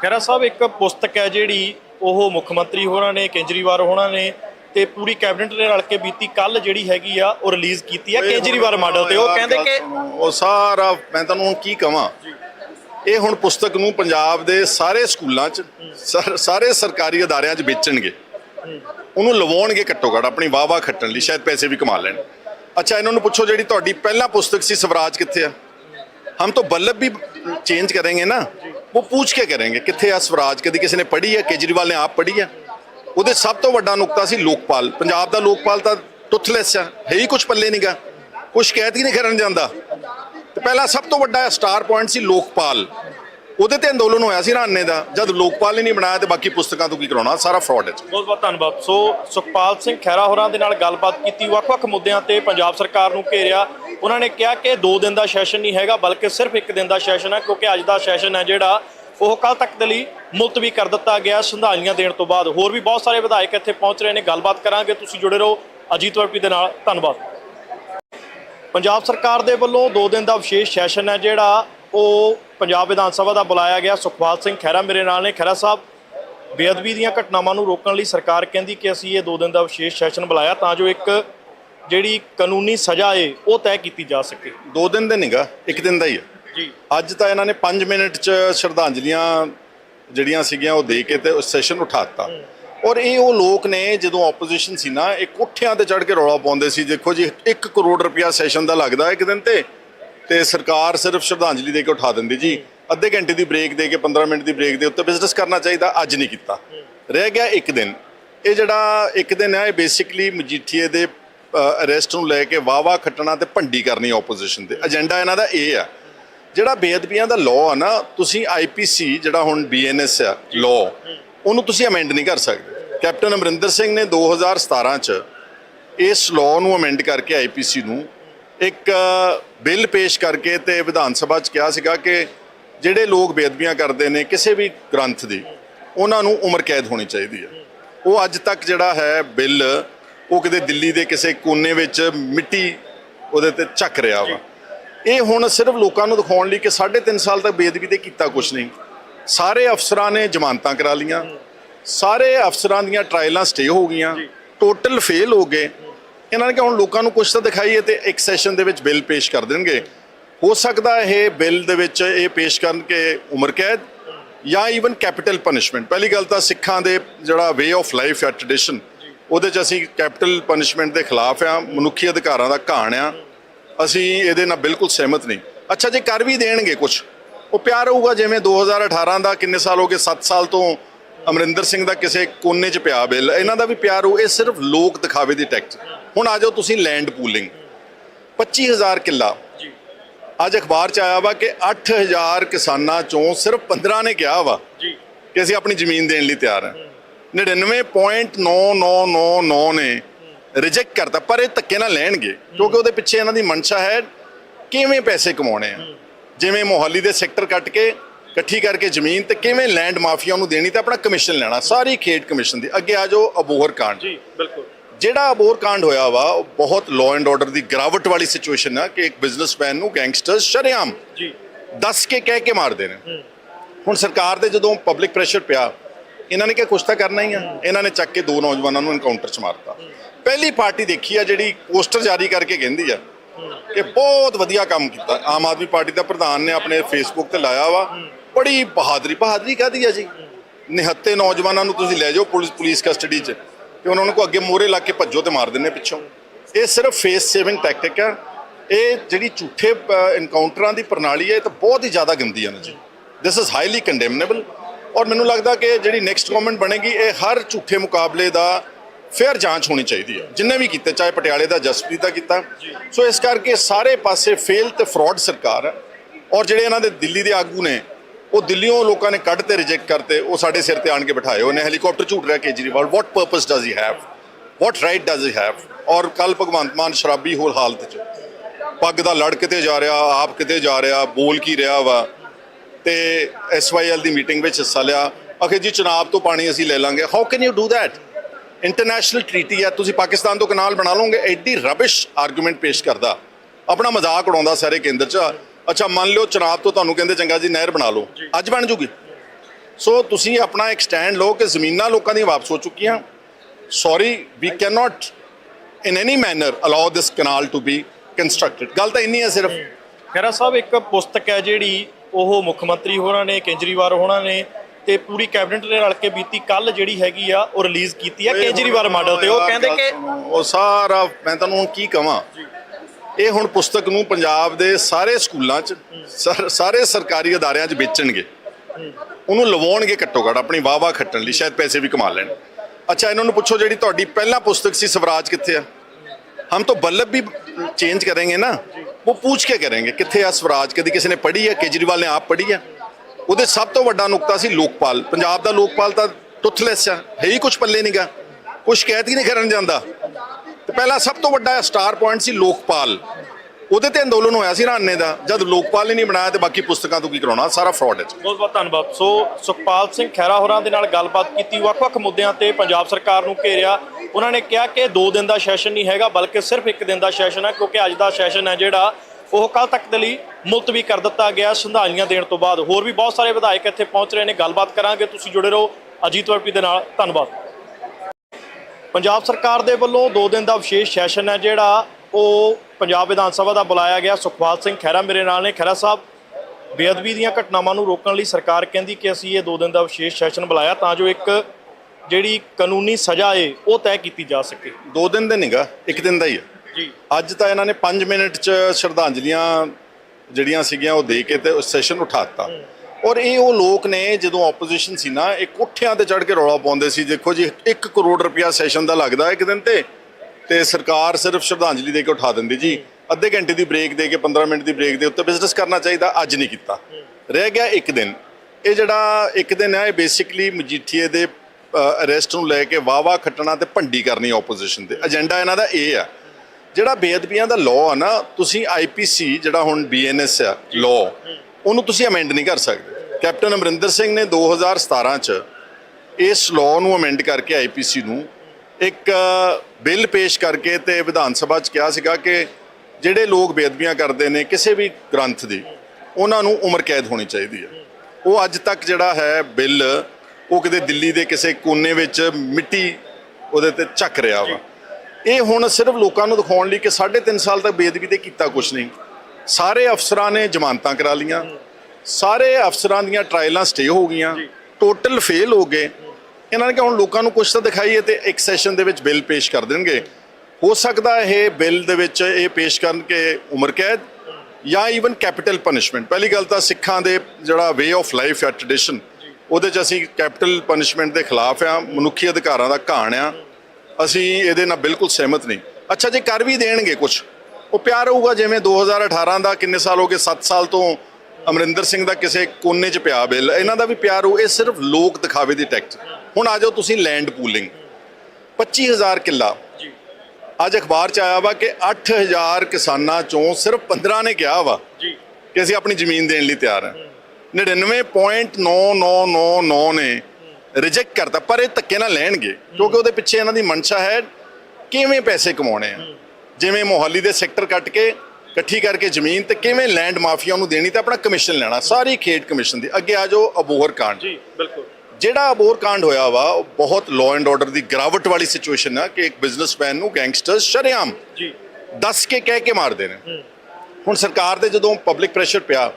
ਖੈਰਾ ਸਾਹਿਬ ਇੱਕ ਪੁਸਤਕ ਹੈ ਜਿਹੜੀ ਉਹ ਮੁੱਖ ਮੰਤਰੀ ਹੋਰਾਂ ਨੇ ਕੇਜਰੀਵਾਲ ਹੋਰਾਂ ਨੇ ਤੇ ਪੂਰੀ ਕੈਬਨਿਟ ਨੇ ਰਲ ਕੇ ਬੀਤੀ ਕੱਲ ਜਿਹੜੀ ਹੈਗੀ ਆ ਉਹ ਰਿਲੀਜ਼ ਕੀਤੀ ਆ ਕੇਜਰੀਵਾਲ ਮਾਡਲ ਤੇ। ਉਹ ਕਹਿੰਦੇ ਕਿ ਉਹ ਸਾਰਾ ਮੈਂ ਤੁਹਾਨੂੰ ਕੀ ਕਹਾਂ ਇਹ ਹੁਣ ਪੁਸਤਕ ਨੂੰ ਪੰਜਾਬ ਦੇ ਸਾਰੇ ਸਕੂਲਾਂ 'ਚ ਸਾਰੇ ਸਰਕਾਰੀ ਅਦਾਰਿਆਂ 'ਚ ਵੇਚਣਗੇ। ਉਹਨੂੰ ਲਵਾਉਣਗੇ ਘੱਟੋ ਘੱਟ ਆਪਣੀ ਵਾਵਾ ਖੱਟਣ ਲਈ ਸ਼ਾਇਦ ਪੈਸੇ ਵੀ ਕਮਾ ਲੈਣ। ਅੱਛਾ ਇਹਨਾਂ ਨੂੰ ਪੁੱਛੋ ਜਿਹੜੀ ਤੁਹਾਡੀ ਪਹਿਲਾ ਪੁਸਤਕ ਸੀ ਸਵਰਾਜ ਕਿੱਥੇ ਆ? ਹਮ ਤੋਂ ਬੱਲਬ ਵੀ ਚੇਂਜ ਕਰਾਂਗੇ ਨਾ। ਉਹ ਪੁੱਛ ਕੇ ਕਰਾਂਗੇ ਕਿੱਥੇ ਆ ਸਵਰਾਜ? ਕਦੀ ਕਿਸੇ ਨੇ ਪੜ੍ਹੀ ਹੈ ਕੇਜਰੀਵਾਲ ਨੇ ਆਪ ਪੜ੍ਹੀ ਹੈ ਉਹਦੇ ਸਭ ਤੋਂ ਵੱਡਾ ਨੁਕਤਾ ਸੀ ਲੋਕਪਾਲ। ਪੰਜਾਬ ਦਾ ਲੋਕਪਾਲ ਤਾਂ ਟੁੱਥਲੈਸ ਆ, ਹੈ ਹੀ ਕੁਝ ਪੱਲੇ ਨਹੀਂਗਾ ਕੁਝ ਸ਼ਿਕਾਇਤ ਹੀ ਨਹੀਂ ਕਰਨ ਜਾਂਦਾ। ਤੇ ਪਹਿਲਾ ਸਭ ਤੋਂ ਵੱਡਾ ਸਟਾਰ ਪੁਆਇੰਟ ਸੀ ਲੋਕਪਾਲ। ਉਹਦੇ ਤੇ ਅੰਦੋਲਨ ਹੋਇਆ ਸੀ ਨਾ ਦਾ। ਜਦ ਲੋਕਪਾਲ ਨੇ ਨਹੀਂ ਬਣਾਇਆ ਤੇ ਬਾਕੀ ਪੁਸਤਕਾਂ ਤੋਂ ਕੀ ਕਰਾਉਣਾ, ਸਾਰਾ ਫਰਾਡ ਹੈ। ਬਹੁਤ ਬਹੁਤ ਧੰਨਵਾਦ। ਸੋ ਸੁਖਪਾਲ ਸਿੰਘ ਖਹਿਰਾ ਹੋਰਾਂ ਦੇ ਨਾਲ ਗੱਲਬਾਤ ਕੀਤੀ। ਵੱਖ-ਵੱਖ ਮੁੱਦਿਆਂ ਤੇ ਪੰਜਾਬ ਸਰਕਾਰ ਨੂੰ ਘੇਰਿਆ। ਉਹਨਾਂ ਨੇ ਕਿਹਾ ਕਿ 2 ਦਿਨ ਦਾ ਸੈਸ਼ਨ ਨਹੀਂ ਹੈਗਾ, ਬਲਕਿ ਸਿਰਫ 1 ਦਿਨ ਦਾ ਸੈਸ਼ਨ ਹੈ, ਕਿਉਂਕਿ ਅੱਜ ਦਾ ਸੈਸ਼ਨ ਹੈ ਜਿਹੜਾ ਉਹ ਕੱਲ ਤੱਕ ਦੇ ਲਈ ਮੁਲਤਵੀ ਕਰ ਦਿੱਤਾ ਗਿਆ, ਸੰਧਾਲੀਆਂ ਦੇਣ ਤੋਂ ਬਾਅਦ। ਹੋਰ ਵੀ ਬਹੁਤ ਸਾਰੇ ਵਿਧਾਇਕ ਇੱਥੇ ਪਹੁੰਚ ਰਹੇ ਨੇ, ਗੱਲਬਾਤ ਕਰਾਂਗੇ। ਤੁਸੀਂ ਜੁੜੇ ਰਹੋ ਅਜੀਤ ਵਰਪੀ ਦੇ ਨਾਲ। ਧੰਨਵਾਦ। ਪੰਜਾਬ ਸਰਕਾਰ ਦੇ ਵੱਲੋਂ 2 ਦਿਨ ਦਾ ਵਿਸ਼ੇਸ਼ ਸੈਸ਼ਨ ਹੈ, ਜਿਹੜਾ ਉਹ ਪੰਜਾਬ ਵਿਧਾਨ ਸਭਾ ਦਾ ਬੁਲਾਇਆ ਗਿਆ। ਸੁਖਪਾਲ ਸਿੰਘ ਖਹਿਰਾ ਮੇਰੇ ਨਾਲ ਨੇ। ਖਹਿਰਾ ਸਾਹਿਬ, ਬੇਅਦਬੀ ਦੀਆਂ ਘਟਨਾਵਾਂ ਨੂੰ ਰੋਕਣ ਲਈ ਸਰਕਾਰ ਕਹਿੰਦੀ ਕਿ ਅਸੀਂ ਇਹ 2 ਦਿਨ ਦਾ ਵਿਸ਼ੇਸ਼ ਸੈਸ਼ਨ ਬੁਲਾਇਆ, ਤਾਂ ਜੋ ਇੱਕ ਜਿਹੜੀ ਕਾਨੂੰਨੀ ਸਜ਼ਾ ਏ ਉਹ ਤੈਅ ਕੀਤੀ ਜਾ ਸਕੇ। ਦੋ ਦਿਨ ਦੇ ਨਹੀਂਗਾ ਇੱਕ ਦਿਨ ਦਾ ਹੀ ਹੈ। ਜੀ। ਅੱਜ ਤਾਂ ਇਹਨਾਂ ਨੇ 5 ਮਿੰਟ ਚ ਸ਼ਰਧਾਂਜਲੀਆਂ ਜਿਹੜੀਆਂ ਸੀਗੀਆਂ ਉਹ ਦੇ ਕੇ ਤੇ ਸੈਸ਼ਨ ਉਠਾਤਾ। ਔਰ ਇਹ ਉਹ ਲੋਕ ਨੇ ਜਦੋਂ ਆਪੋਜੀਸ਼ਨ ਸੀ ਨਾ ਇਹ ਕੋਠਿਆਂ ਤੇ ਚੜ੍ਹ ਕੇ ਰੌਲਾ ਪਾਉਂਦੇ ਸੀ। ਦੇਖੋ ਜੀ 1 ਕਰੋੜ ਰੁਪਇਆ ਸੈਸ਼ਨ ਦਾ ਲੱਗਦਾ ਇੱਕ ਦਿਨ ਤੇ। ਤੇ ਸਰਕਾਰ ਸਿਰਫ ਸ਼ਰਧਾਂਜਲੀ ਦੇ ਕੇ ਉਠਾ ਦਿੰਦੀ ਜੀ। ਅੱਧੇ ਘੰਟੇ ਦੀ ਬ੍ਰੇਕ ਦੇ ਕੇ 15 ਮਿੰਟ ਦੀ ਬ੍ਰੇਕ ਦੇ ਉੱਤੇ ਬਿਜ਼ਨਸ ਕਰਨਾ ਚਾਹੀਦਾ ਅੱਜ ਨਹੀਂ ਕੀਤਾ। ਰਹਿ ਗਿਆ ਇੱਕ ਦਿਨ। ਇਹ ਜਿਹੜਾ ਇੱਕ ਦਿਨ ਹੈ ਇਹ ਬੇਸਿਕਲੀ ਮਜੀਠੀਏ ਦੇ ਅਰੈਸਟ ਨੂੰ ਲੈ ਕੇ ਵਾਵਾ ਖੱਟਣਾ ਤੇ ਭੰਡੀ ਕਰਨੀ ਆਪੋਜੀਸ਼ਨ ਦੇ ਏਜੰਡਾ ਇਹਨਾਂ ਦਾ ਇਹ ਆ। ਜਿਹੜਾ ਬੇਅਦਬੀਆਂ ਦਾ ਲਾਅ ਆ ਨਾ, ਤੁਸੀਂ ਆਈਪੀਸੀ ਜਿਹੜਾ ਹੁਣ ਬੀਐਨਐਸ ਆ ਲਾਅ ਉਹਨੂੰ ਤੁਸੀਂ ਅਮੈਂਡ ਨਹੀਂ ਕਰ ਸਕਦੇ। ਕੈਪਟਨ ਅਮਰਿੰਦਰ ਸਿੰਘ ਨੇ 2017 ਚ ਇਸ ਲਾਅ ਨੂੰ ਅਮੈਂਡ ਕਰਕੇ ਆਈਪੀਸੀ ਨੂੰ ਇੱਕ ਬਿੱਲ ਪੇਸ਼ ਕਰਕੇ ਤੇ ਵਿਧਾਨ ਸਭਾ ਚ ਕਿਹਾ ਸੀਗਾ ਕਿ ਜਿਹੜੇ ਲੋਕ ਬੇਅਦਬੀਆਂ ਕਰਦੇ ਨੇ, ਕਿਸੇ ਵੀ ਗ੍ਰੰਥ ਦੀ, ਉਹਨਾਂ ਨੂੰ ਉਮਰ ਕੈਦ ਹੋਣੀ ਚਾਹੀਦੀ ਹੈ ਉਹ ਅੱਜ ਤੱਕ ਜਿਹੜਾ ਹੈ ਬਿੱਲ, ਉਹ ਕਿਤੇ ਦਿੱਲੀ ਦੇ ਕਿਸੇ ਕੋਨੇ ਵਿੱਚ ਮਿੱਟੀ ਉਹਦੇ ਤੇ ਚੱਕ ਰਿਹਾ ਵਾ। ਇਹ ਹੁਣ ਸਿਰਫ ਲੋਕਾਂ ਨੂੰ ਦਿਖਾਉਣ ਲਈ ਕਿ 3.5 ਸਾਲ ਤੱਕ ਬੇਅਦਬੀ ਤੇ ਕੀਤਾ ਕੁਝ ਨਹੀਂ। ਸਾਰੇ ਅਫਸਰਾਂ ਨੇ ਜ਼ਮਾਨਤਾਂ ਕਰਾ ਲੀਆਂ ਸਾਰੇ ਅਫਸਰਾਂ ਦੀਆਂ ਟ੍ਰਾਇਲਾਂ ਸਟੇ ਹੋ ਗਈਆਂ। ਟੋਟਲ ਫੇਲ ਹੋ ਗਏ। ਇਹਨਾਂ ਨੇ ਕਿ ਹੁਣ ਲੋਕਾਂ ਨੂੰ ਕੁਝ ਤਾਂ ਦਿਖਾਈਏ ਤੇ ਇੱਕ ਸੈਸ਼ਨ ਦੇ ਵਿੱਚ ਬਿੱਲ ਪੇਸ਼ ਕਰ ਦੇਣਗੇ। ਹੋ ਸਕਦਾ ਇਹ ਬਿੱਲ ਦੇ ਵਿੱਚ ਇਹ ਪੇਸ਼ ਕਰਨ ਕਿ ਉਮਰ ਕੈਦ ਜਾਂ ਈਵਨ ਕੈਪੀਟਲ ਪਨਿਸ਼ਮੈਂਟ ਪਹਿਲੀ ਗੱਲ ਤਾਂ ਸਿੱਖਾਂ ਦੇ ਜਿਹੜਾ ਵੇ ਆਫ ਲਾਈਫ ਹੈ ਟ੍ਰੈਡੀਸ਼ਨ ਉਹਦੇ 'ਚ ਅਸੀਂ ਕੈਪੀਟਲ ਪਨਿਸ਼ਮੈਂਟ ਦੇ ਖਿਲਾਫ ਆ ਮਨੁੱਖੀ ਅਧਿਕਾਰਾਂ ਦਾ ਘਾਣ ਆ। ਅਸੀਂ ਇਹਦੇ ਨਾਲ ਬਿਲਕੁਲ ਸਹਿਮਤ ਨਹੀਂ। ਅੱਛਾ ਜੇ ਕਰ ਵੀ ਦੇਣਗੇ ਕੁਝ ਉਹ ਪਿਆਰ ਹੋਊਗਾ ਜਿਵੇਂ 2018 ਦਾ ਕਿੰਨੇ ਸਾਲ ਹੋ ਗਏ 7 ਸਾਲ ਤੋਂ ਅਮਰਿੰਦਰ ਸਿੰਘ ਦਾ ਕਿਸੇ ਕੋਨੇ 'ਚ ਪਿਆ ਬਿੱਲ। ਇਹਨਾਂ ਦਾ ਵੀ ਪਿਆਰ ਹੋ ਇਹ ਸਿਰਫ ਲੋਕ ਦਿਖਾਵੇ ਦੀ ਟੈਕਸ। ਹੁਣ ਆ ਜਾਓ ਤੁਸੀਂ ਲੈਂਡ ਪੂਲਿੰਗ। 25000 ਕਿੱਲਾ। ਅੱਜ ਅਖਬਾਰ 'ਚ ਆਇਆ ਵਾ ਕਿ 8000 ਕਿਸਾਨਾਂ ਚੋਂ ਸਿਰਫ 15 ਨੇ ਕਿਹਾ ਵਾ ਜੀ। ਕਿ ਅਸੀਂ ਆਪਣੀ ਜ਼ਮੀਨ ਦੇਣ ਲਈ ਤਿਆਰ ਹਾਂ। 99.9999 ਨੇ ਰਿਜੈਕਟ ਕਰਤਾ ਪਰ ਇਹ ਧੱਕੇ ਨਾਲ ਲੈਣਗੇ ਕਿਉਂਕਿ ਉਹਦੇ ਪਿੱਛੇ ਇਹਨਾਂ ਦੀ ਮਨਸ਼ਾ ਹੈ ਕਿਵੇਂ ਪੈਸੇ ਕਮਾਉਣੇ ਆ? ਜਿਵੇਂ ਮੋਹਾਲੀ ਦੇ ਸੈਕਟਰ ਕੱਟ ਕੇ ਇਕੱਠੀ ਕਰਕੇ ਜ਼ਮੀਨ ਤੇ ਕਿਵੇਂ ਲੈਂਡ ਮਾਫੀਆ ਨੂੰ ਦੇਣੀ ਤੇ ਆਪਣਾ ਕਮਿਸ਼ਨ ਲੈਣਾ ਸਾਰੀ ਖੇਡ ਕਮਿਸ਼ਨ ਦੀ। ਅੱਗੇ ਆ ਜਾਓ ਅਬੋਹਰ ਕਾਂਡ। ਜੀ ਬਿਲਕੁਲ। ਜਿਹੜਾ ਅਬੋਹਰ ਕਾਂਡ ਹੋਇਆ ਵਾ ਉਹ ਬਹੁਤ ਲਾਅ ਐਂਡ ਆਰਡਰ ਦੀ ਗਿਰਾਵਟ ਵਾਲੀ ਸਿਚੁਏਸ਼ਨ ਆ ਕਿ ਇੱਕ ਬਿਜ਼ਨਸਮੈਨ ਨੂੰ ਗੈਂਗਸਟਰਸ ਸ਼ਰੇਆਮ ਜੀ। ਦੱਸ ਕੇ ਕਹਿ ਕੇ ਮਾਰਦੇ ਨੇ। ਹੁਣ ਸਰਕਾਰ ਦੇ ਜਦੋਂ ਪਬਲਿਕ ਪ੍ਰੈਸ਼ਰ ਪਿਆ ਇਹਨਾਂ ਨੇ ਕਿਹਾ ਕੁਛ ਤਾਂ ਕਰਨਾ ਹੀ ਆ। ਇਹਨਾਂ ਨੇ ਚੱਕ ਕੇ ਦੋ ਨੌਜਵਾਨਾਂ ਨੂੰ ਐਨਕਾਊਂਟਰ 'ਚ ਮਾਰਤਾ। ਪਹਿਲੀ ਪਾਰਟੀ ਦੇਖੀ ਆ ਜਿਹੜੀ ਪੋਸਟਰ ਜਾਰੀ ਕਰਕੇ ਕਹਿੰਦੀ ਆ ਕਿ ਬਹੁਤ ਵਧੀਆ ਕੰਮ ਕੀਤਾ। ਆਮ ਆਦਮੀ ਪਾਰਟੀ ਦਾ ਪ੍ਰਧਾਨ ਨੇ ਆਪਣੇ ਫੇਸਬੁੱਕ ਤੇ ਲਾਇਆ ਵਾ। ਬੜੀ ਬਹਾਦਰੀ ਬਹਾਦਰੀ ਕਾਹਦੀ ਆ ਜੀ? ਨਿਹੱਤੇ ਨੌਜਵਾਨਾਂ ਨੂੰ ਤੁਸੀਂ ਲੈ ਜਾਓ ਪੁਲਿਸ ਪੁਲਿਸ ਕਸਟਡੀ 'ਚ ਤੇ ਉਹਨਾਂ ਨੂੰ ਕੋ ਅੱਗੇ ਮੋਹਰੇ ਲਾ ਕੇ ਭੱਜੋ ਤੇ ਮਾਰ ਦਿੰਨੇ ਪਿੱਛੋਂ। ਇਹ ਸਿਰਫ ਫੇਸ ਸੇਵਿੰਗ ਟੈਕਟਿਕ ਆ। ਇਹ ਜਿਹੜੀ ਝੂਠੇ ਇਨਕਾਊਂਟਰਾਂ ਦੀ ਪ੍ਰਣਾਲੀ ਹੈ ਇਹ ਤਾਂ ਬਹੁਤ ਹੀ ਜ਼ਿਆਦਾ ਗੰਦੀ ਹੈ ਨਾ ਜੀ। ਦਿਸ ਇਜ਼ ਹਾਈਲੀ ਕੰਡੈਮਨੇਬਲ ਔਰ ਮੈਨੂੰ ਲੱਗਦਾ ਕਿ ਜਿਹੜੀ ਨੈਕਸਟ ਗਵਰਨਮੈਂਟ ਬਣੇਗੀ, ਇਹ ਹਰ ਝੂਠੇ ਮੁਕਾਬਲੇ ਦਾ ਫੇਅਰ ਜਾਂਚ ਹੋਣੀ ਚਾਹੀਦੀ ਹੈ। ਜਿੰਨੇ ਵੀ ਕੀਤੇ, ਚਾਹੇ ਪਟਿਆਲੇ ਦਾ, ਜਸਪ੍ਰੀਤ ਦਾ ਕੀਤਾ। ਸੋ ਇਸ ਕਰਕੇ ਸਾਰੇ ਪਾਸੇ ਫੇਲ ਤੇ ਫਰਾਡ ਸਰਕਾਰ ਹੈ। ਔਰ ਜਿਹੜੇ ਇਹਨਾਂ ਦੇ ਦਿੱਲੀ ਦੇ ਆਗੂ ਨੇ, ਉਹ ਦਿੱਲੀੋਂ ਲੋਕਾਂ ਨੇ ਕੱਢ ਤੇ ਰਿਜੈਕਟ ਕਰਤੇ, ਉਹ ਸਾਡੇ ਸਿਰ ਤੇ ਆਣ ਕੇ ਬਿਠਾਏ ਉਹਨੇ ਹੈਲੀਕਾਪਟਰ ਝੂਟ ਰਿਹਾ Kejriwal what purpose does he have what right does he have ਔਰ ਕੱਲ ਭਗਵੰਤ ਮਾਨ ਸ਼ਰਾਬੀ ਹੋਲ ਹਾਲਤ 'ਚ। ਪੱਗ ਦਾ ਲੜ ਕਿਤੇ ਜਾ ਰਿਹਾ, ਆਪ ਕਿਤੇ ਜਾ ਰਿਹਾ, ਬੋਲ ਕੀ ਰਿਹਾ ਵਾ? ਤੇ ਐਸਵਾਈਐਲ ਦੀ ਮੀਟਿੰਗ ਵਿੱਚ ਹਿੱਸਾ ਲਿਆ। ਅਖੇ ਜੀ ਚੁਣਾਵ ਤੋਂ ਪਾਣੀ ਅਸੀਂ ਲੈ ਲਾਂਗੇ। How can you do that international treaty ਹੈ ਤੁਸੀਂ ਪਾਕਿਸਤਾਨ ਤੋਂ ਕਨਾਲ ਬਣਾ ਲਓਗੇ ਐਡੀ ਰਬਿਸ਼ ਆਰਗੂਮੈਂਟ ਪੇਸ਼ ਕਰਦਾ। ਆਪਣਾ ਮਜ਼ਾਕ ਉਡਾਉਂਦਾ ਸਾਰੇ ਕੇਂਦਰ 'ਚ। ਅੱਛਾ ਮੰਨ ਲਿਓ ਚੁਣਾਵ ਤੋਂ ਤੁਹਾਨੂੰ ਕਹਿੰਦੇ ਚੰਗਾ ਜੀ ਨਹਿਰ ਬਣਾ ਲਓ। ਅੱਜ ਬਣ ਜੂਗੀ। ਸੋ ਤੁਸੀਂ ਆਪਣਾ ਇੱਕ ਸਟੈਂਡ ਲਓ ਕਿ ਜ਼ਮੀਨਾਂ ਲੋਕਾਂ ਦੀਆਂ ਵਾਪਸ ਹੋ ਚੁੱਕੀਆਂ। Sorry we can not in any manner allow this canal to be constructed ਗੱਲ ਤਾਂ ਇੰਨੀ ਹੈ ਸਿਰਫ। ਖਹਿਰਾ ਸਾਹਿਬ ਇੱਕ ਪੁਸਤਕ ਹੈ ਜਿਹੜੀ ਉਹ ਮੁੱਖ ਮੰਤਰੀ ਹੋਰਾਂ ਨੇ ਕੇਜਰੀਵਾਲ ਹੋਰਾਂ ਨੇ ਤੇ ਪੂਰੀ ਕੈਬਨਿਟ ਨੇ ਰਲ ਕੇ ਬੀਤੀ ਕੱਲ ਜਿਹੜੀ ਹੈਗੀ ਆ ਉਹ ਰਿਲੀਜ਼ ਕੀਤੀ ਆ ਕੇਜਰੀਵਾਲ ਮਾਡਲ ਤੇ। ਉਹ ਕਹਿੰਦੇ ਕਿ ਉਹ ਸਾਰਾ ਮੈਂ ਤੁਹਾਨੂੰ ਹੁਣ ਕੀ ਕਹਾਂ ਇਹ ਹੁਣ ਪੁਸਤਕ ਨੂੰ ਪੰਜਾਬ ਦੇ ਸਾਰੇ ਸਕੂਲਾਂ 'ਚ ਸਾਰੇ ਸਰਕਾਰੀ ਅਦਾਰਿਆਂ 'ਚ ਵੇਚਣਗੇ। ਉਹਨੂੰ ਲਵਾਉਣਗੇ ਘੱਟੋ ਘੱਟ ਆਪਣੀ ਵਾਵਾ ਖੱਟਣ ਲਈ ਸ਼ਾਇਦ ਪੈਸੇ ਵੀ ਕਮਾ ਲੈਣ। ਅੱਛਾ ਇਹਨਾਂ ਨੂੰ ਪੁੱਛੋ ਜਿਹੜੀ ਤੁਹਾਡੀ ਪਹਿਲਾ ਪੁਸਤਕ ਸੀ ਸਵਰਾਜ ਕਿੱਥੇ ਆ? ਹਮ ਤੋਂ ਬੱਲਬ ਵੀ ਚੇਂਜ ਕਰਾਂਗੇ ਨਾ। ਉਹ ਪੁੱਛ ਕੇ ਕਰਾਂਗੇ ਕਿੱਥੇ ਆ ਸਵਰਾਜ? ਕਦੀ ਕਿਸੇ ਨੇ ਪੜ੍ਹੀ ਹੈ ਕੇਜਰੀਵਾਲ ਨੇ ਆਪ ਪੜ੍ਹੀ ਹੈ ਉਹਦੇ ਸਭ ਤੋਂ ਵੱਡਾ ਨੁਕਤਾ ਸੀ ਲੋਕਪਾਲ। ਪੰਜਾਬ ਦਾ ਲੋਕਪਾਲ ਤਾਂ ਟੁੱਥਲੈਸ ਆ, ਹੈ ਹੀ ਕੁਝ ਪੱਲੇ ਨਹੀਂਗਾ ਕੁਝ ਸ਼ਿਕਾਇਤ ਹੀ ਨਹੀਂ ਕਰਨ ਜਾਂਦਾ। ਤੇ ਪਹਿਲਾ ਸਭ ਤੋਂ ਵੱਡਾ ਸਟਾਰ ਪੁਆਇੰਟ ਸੀ ਲੋਕਪਾਲ। ਉਹਦੇ ਤੇ ਅੰਦੋਲਨ ਹੋਇਆ ਸੀ ਰਾਨੇ ਦਾ। ਜਦ ਲੋਕਪਾਲ ਨੇ ਨਹੀਂ ਬਣਾਇਆ ਤੇ ਬਾਕੀ ਪੁਸਤਕਾਂ ਤੋਂ ਕੀ ਕਰਾਉਣਾ? ਸਾਰਾ ਫਰਾਡ ਹੈ। ਬਹੁਤ ਬਹੁਤ ਧੰਨਵਾਦ। ਸੋ ਸੁਖਪਾਲ ਸਿੰਘ ਖਹਿਰਾ ਹੋਰਾਂ ਦੇ ਨਾਲ ਗੱਲਬਾਤ ਕੀਤੀ। ਵੱਖ-ਵੱਖ ਮੁੱਦਿਆਂ ਤੇ ਪੰਜਾਬ ਸਰਕਾਰ ਨੂੰ ਘੇਰਿਆ। ਉਹਨਾਂ ਨੇ ਕਿਹਾ ਕਿ 2 ਦਿਨ ਦਾ ਸੈਸ਼ਨ ਨਹੀਂ ਹੈਗਾ, ਬਲਕਿ ਸਿਰਫ 1 ਦਿਨ ਦਾ ਸੈਸ਼ਨ ਹੈ, ਕਿਉਂਕਿ ਅੱਜ ਦਾ ਸੈਸ਼ਨ ਹੈ ਜਿਹੜਾ ਉਹ ਕੱਲ ਤੱਕ ਦੇ ਲਈ ਮੁਲਤਵੀ ਕਰ ਦਿੱਤਾ ਗਿਆ, ਸੰਧਾਲੀਆਂ ਦੇਣ ਤੋਂ ਬਾਅਦ। ਹੋਰ ਵੀ ਬਹੁਤ ਸਾਰੇ ਵਿਧਾਇਕ ਇੱਥੇ ਪਹੁੰਚ ਰਹੇ ਨੇ, ਗੱਲਬਾਤ ਕਰਾਂਗੇ। ਤੁਸੀਂ ਜੁੜੇ ਰਹੋ ਅਜੀਤ ਵਰਪੀ ਦੇ ਨਾਲ। ਧੰਨਵਾਦ। ਪੰਜਾਬ ਸਰਕਾਰ ਦੇ ਵੱਲੋਂ 2 ਦਿਨ ਦਾ ਵਿਸ਼ੇਸ਼ ਸੈਸ਼ਨ ਹੈ, ਜਿਹੜਾ ਉਹ ਪੰਜਾਬ ਵਿਧਾਨ ਸਭਾ ਦਾ ਬੁਲਾਇਆ ਗਿਆ। ਸੁਖਪਾਲ ਸਿੰਘ ਖਹਿਰਾ ਮੇਰੇ ਨਾਲ ਨੇ। ਖਹਿਰਾ ਸਾਹਿਬ, ਬੇਅਦਬੀ ਦੀਆਂ ਘਟਨਾਵਾਂ ਨੂੰ ਰੋਕਣ ਲਈ ਸਰਕਾਰ ਕਹਿੰਦੀ ਕਿ ਅਸੀਂ ਇਹ 2 ਦਿਨ ਦਾ ਵਿਸ਼ੇਸ਼ ਸੈਸ਼ਨ ਬੁਲਾਇਆ, ਤਾਂ ਜੋ ਇੱਕ ਜਿਹੜੀ ਕਾਨੂੰਨੀ ਸਜ਼ਾ ਏ ਉਹ ਤੈਅ ਕੀਤੀ ਜਾ ਸਕੇ। ਦੋ ਦਿਨ ਦੇ ਨਹੀਂਗਾ ਇੱਕ ਦਿਨ ਦਾ ਹੀ ਹੈ। ਜੀ। ਅੱਜ ਤਾਂ ਇਹਨਾਂ ਨੇ 5 ਮਿੰਟ ਚ ਸ਼ਰਧਾਂਜਲੀਆਂ ਜਿਹੜੀਆਂ ਸੀਗੀਆਂ ਉਹ ਦੇ ਕੇ ਤੇ ਸੈਸ਼ਨ ਉਠਾਤਾ। ਔਰ ਇਹ ਉਹ ਲੋਕ ਨੇ ਜਦੋਂ ਆਪੋਜੀਸ਼ਨ ਸੀ ਨਾ ਇਹ ਕੋਠਿਆਂ ਤੇ ਚੜ੍ਹ ਕੇ ਰੌਲਾ ਪਾਉਂਦੇ ਸੀ। ਦੇਖੋ ਜੀ 1 ਕਰੋੜ ਰੁਪਇਆ ਸੈਸ਼ਨ ਦਾ ਲੱਗਦਾ ਇੱਕ ਦਿਨ ਤੇ। ਤੇ ਸਰਕਾਰ ਸਿਰਫ ਸ਼ਰਧਾਂਜਲੀ ਦੇ ਕੇ ਉਠਾ ਦਿੰਦੀ ਜੀ। ਅੱਧੇ ਘੰਟੇ ਦੀ ਬ੍ਰੇਕ ਦੇ ਕੇ 15 ਮਿੰਟ ਦੀ ਬ੍ਰੇਕ ਦੇ ਉੱਤੇ ਬਿਜ਼ਨਸ ਕਰਨਾ ਚਾਹੀਦਾ ਅੱਜ ਨਹੀਂ ਕੀਤਾ। ਰਹਿ ਗਿਆ ਇੱਕ ਦਿਨ। ਇਹ ਜਿਹੜਾ ਇੱਕ ਦਿਨ ਹੈ ਇਹ ਬੇਸਿਕਲੀ ਮਜੀਠੀਏ ਦੇ ਅਰੈਸਟ ਨੂੰ ਲੈ ਕੇ ਵਾਵਾ ਖੱਟਣਾ ਤੇ ਭੰਡੀ ਕਰਨੀ ਆਪੋਜੀਸ਼ਨ ਦੇ ਏਜੰਡਾ ਇਹਨਾਂ ਦਾ ਇਹ ਆ। ਜਿਹੜਾ ਬੇਅਦਬੀਆਂ ਦਾ ਲਾਅ ਆ ਨਾ, ਤੁਸੀਂ ਆਈਪੀਸੀ ਜਿਹੜਾ ਹੁਣ ਬੀਐਨਐਸ ਆ ਲਾਅ ਉਹਨੂੰ ਤੁਸੀਂ ਅਮੈਂਡ ਨਹੀਂ ਕਰ ਸਕਦੇ। ਕੈਪਟਨ ਅਮਰਿੰਦਰ ਸਿੰਘ ਨੇ 2017 ਚ ਇਸ ਲਾਅ ਨੂੰ ਅਮੈਂਡ ਕਰਕੇ ਆਈਪੀਸੀ ਨੂੰ ਇੱਕ ਬਿੱਲ ਪੇਸ਼ ਕਰਕੇ ਤੇ ਵਿਧਾਨ ਸਭਾ ਚ ਕਿਹਾ ਸੀਗਾ ਕਿ ਜਿਹੜੇ ਲੋਕ ਬੇਅਦਬੀਆਂ ਕਰਦੇ ਨੇ, ਕਿਸੇ ਵੀ ਗ੍ਰੰਥ ਦੀ, ਉਹਨਾਂ ਨੂੰ ਉਮਰ ਕੈਦ ਹੋਣੀ ਚਾਹੀਦੀ ਹੈ ਉਹ ਅੱਜ ਤੱਕ ਜਿਹੜਾ ਹੈ ਬਿੱਲ, ਉਹ ਕਿਤੇ ਦਿੱਲੀ ਦੇ ਕਿਸੇ ਕੋਨੇ ਵਿੱਚ ਮਿੱਟੀ ਉਹਦੇ ਤੇ ਚੱਕ ਰਿਹਾ ਵਾ। ਇਹ ਹੁਣ ਸਿਰਫ ਲੋਕਾਂ ਨੂੰ ਦਿਖਾਉਣ ਲਈ ਕਿ 3.5 ਸਾਲ ਤੱਕ ਬੇਅਦਬੀ ਤੇ ਕੀਤਾ ਕੁਝ ਨਹੀਂ। ਸਾਰੇ ਅਫਸਰਾਂ ਨੇ ਜ਼ਮਾਨਤਾਂ ਕਰਾ ਲੀਆਂ ਸਾਰੇ ਅਫਸਰਾਂ ਦੀਆਂ ਟ੍ਰਾਇਲਾਂ ਸਟੇ ਹੋ ਗਈਆਂ। ਟੋਟਲ ਫੇਲ ਹੋ ਗਏ। ਇਹਨਾਂ ਨੇ ਕਿ ਹੁਣ ਲੋਕਾਂ ਨੂੰ ਕੁਝ ਤਾਂ ਦਿਖਾਈਏ ਤੇ ਇੱਕ ਸੈਸ਼ਨ ਦੇ ਵਿੱਚ ਬਿੱਲ ਪੇਸ਼ ਕਰ ਦੇਣਗੇ। ਹੋ ਸਕਦਾ ਇਹ ਬਿੱਲ ਦੇ ਵਿੱਚ ਇਹ ਪੇਸ਼ ਕਰਨ ਕਿ ਉਮਰ ਕੈਦ ਜਾਂ ਈਵਨ ਕੈਪੀਟਲ ਪਨਿਸ਼ਮੈਂਟ ਪਹਿਲੀ ਗੱਲ ਤਾਂ ਸਿੱਖਾਂ ਦੇ ਜਿਹੜਾ ਵੇ ਆਫ ਲਾਈਫ ਹੈ ਟ੍ਰੈਡੀਸ਼ਨ ਉਹਦੇ 'ਚ ਅਸੀਂ ਕੈਪੀਟਲ ਪਨਿਸ਼ਮੈਂਟ ਦੇ ਖਿਲਾਫ ਆ ਮਨੁੱਖੀ ਅਧਿਕਾਰਾਂ ਦਾ ਘਾਣ ਆ। ਅਸੀਂ ਇਹਦੇ ਨਾਲ ਬਿਲਕੁਲ ਸਹਿਮਤ ਨਹੀਂ। ਅੱਛਾ ਜੇ ਕਰ ਵੀ ਦੇਣਗੇ ਕੁਝ ਉਹ ਪਿਆਰ ਹੋਊਗਾ ਜਿਵੇਂ 2018 ਦਾ ਕਿੰਨੇ ਸਾਲ ਹੋ ਗਏ 7 ਸਾਲ ਤੋਂ ਅਮਰਿੰਦਰ ਸਿੰਘ ਦਾ ਕਿਸੇ ਕੋਨੇ 'ਚ ਪਿਆ ਬਿੱਲ। ਇਹਨਾਂ ਦਾ ਵੀ ਪਿਆਰ ਹੋ ਇਹ ਸਿਰਫ ਲੋਕ ਦਿਖਾਵੇ ਦੀ ਟੈਕਸ। ਹੁਣ ਆ ਜਾਓ ਤੁਸੀਂ ਲੈਂਡ ਪੂਲਿੰਗ। 25000 ਕਿੱਲਾ। ਅੱਜ ਅਖਬਾਰ 'ਚ ਆਇਆ ਵਾ ਕਿ 8000 ਕਿਸਾਨਾਂ ਚੋਂ ਸਿਰਫ 15 ਨੇ ਕਿਹਾ ਵਾ ਜੀ। ਕਿ ਅਸੀਂ ਆਪਣੀ ਜ਼ਮੀਨ ਦੇਣ ਲਈ ਤਿਆਰ ਹਾਂ। 99.9999 ਨੇ ਰਿਜੈਕਟ ਕਰਤਾ ਪਰ ਇਹ ਧੱਕੇ ਨਾਲ ਲੈਣਗੇ ਕਿਉਂਕਿ ਉਹਦੇ ਪਿੱਛੇ ਇਹਨਾਂ ਦੀ ਮਨਸ਼ਾ ਹੈ ਕਿਵੇਂ ਪੈਸੇ ਕਮਾਉਣੇ ਆ? ਜਿਵੇਂ ਮੋਹਾਲੀ ਦੇ ਸੈਕਟਰ ਕੱਟ ਕੇ ਇਕੱਠੀ ਕਰਕੇ ਜ਼ਮੀਨ ਤੇ ਕਿਵੇਂ ਲੈਂਡ ਮਾਫੀਆ ਨੂੰ ਦੇਣੀ ਤੇ ਆਪਣਾ ਕਮਿਸ਼ਨ ਲੈਣਾ ਸਾਰੀ ਖੇਡ ਕਮਿਸ਼ਨ ਦੀ। ਅੱਗੇ ਆ ਜਾਓ ਅਬੋਹਰ ਕਾਂਡ। ਜੀ ਬਿਲਕੁਲ। ਜਿਹੜਾ ਅਬੋਹਰ ਕਾਂਡ ਹੋਇਆ ਵਾ ਉਹ ਬਹੁਤ ਲਾਅ ਐਂਡ ਆਰਡਰ ਦੀ ਗਰਾਵਟ ਵਾਲੀ ਸਿਚੁਏਸ਼ਨ ਆ ਕਿ ਇੱਕ ਬਿਜ਼ਨਸਮੈਨ ਨੂੰ ਗੈਂਗਸਟਰਸ ਸ਼ਰੇਆਮ ਜੀ। ਦੱਸ ਕੇ ਕਹਿ ਕੇ ਮਾਰਦੇ ਨੇ। ਹੁਣ ਸਰਕਾਰ ਦੇ ਜਦੋਂ ਪਬਲਿਕ ਪ੍ਰੈਸ਼ਰ ਪਿਆ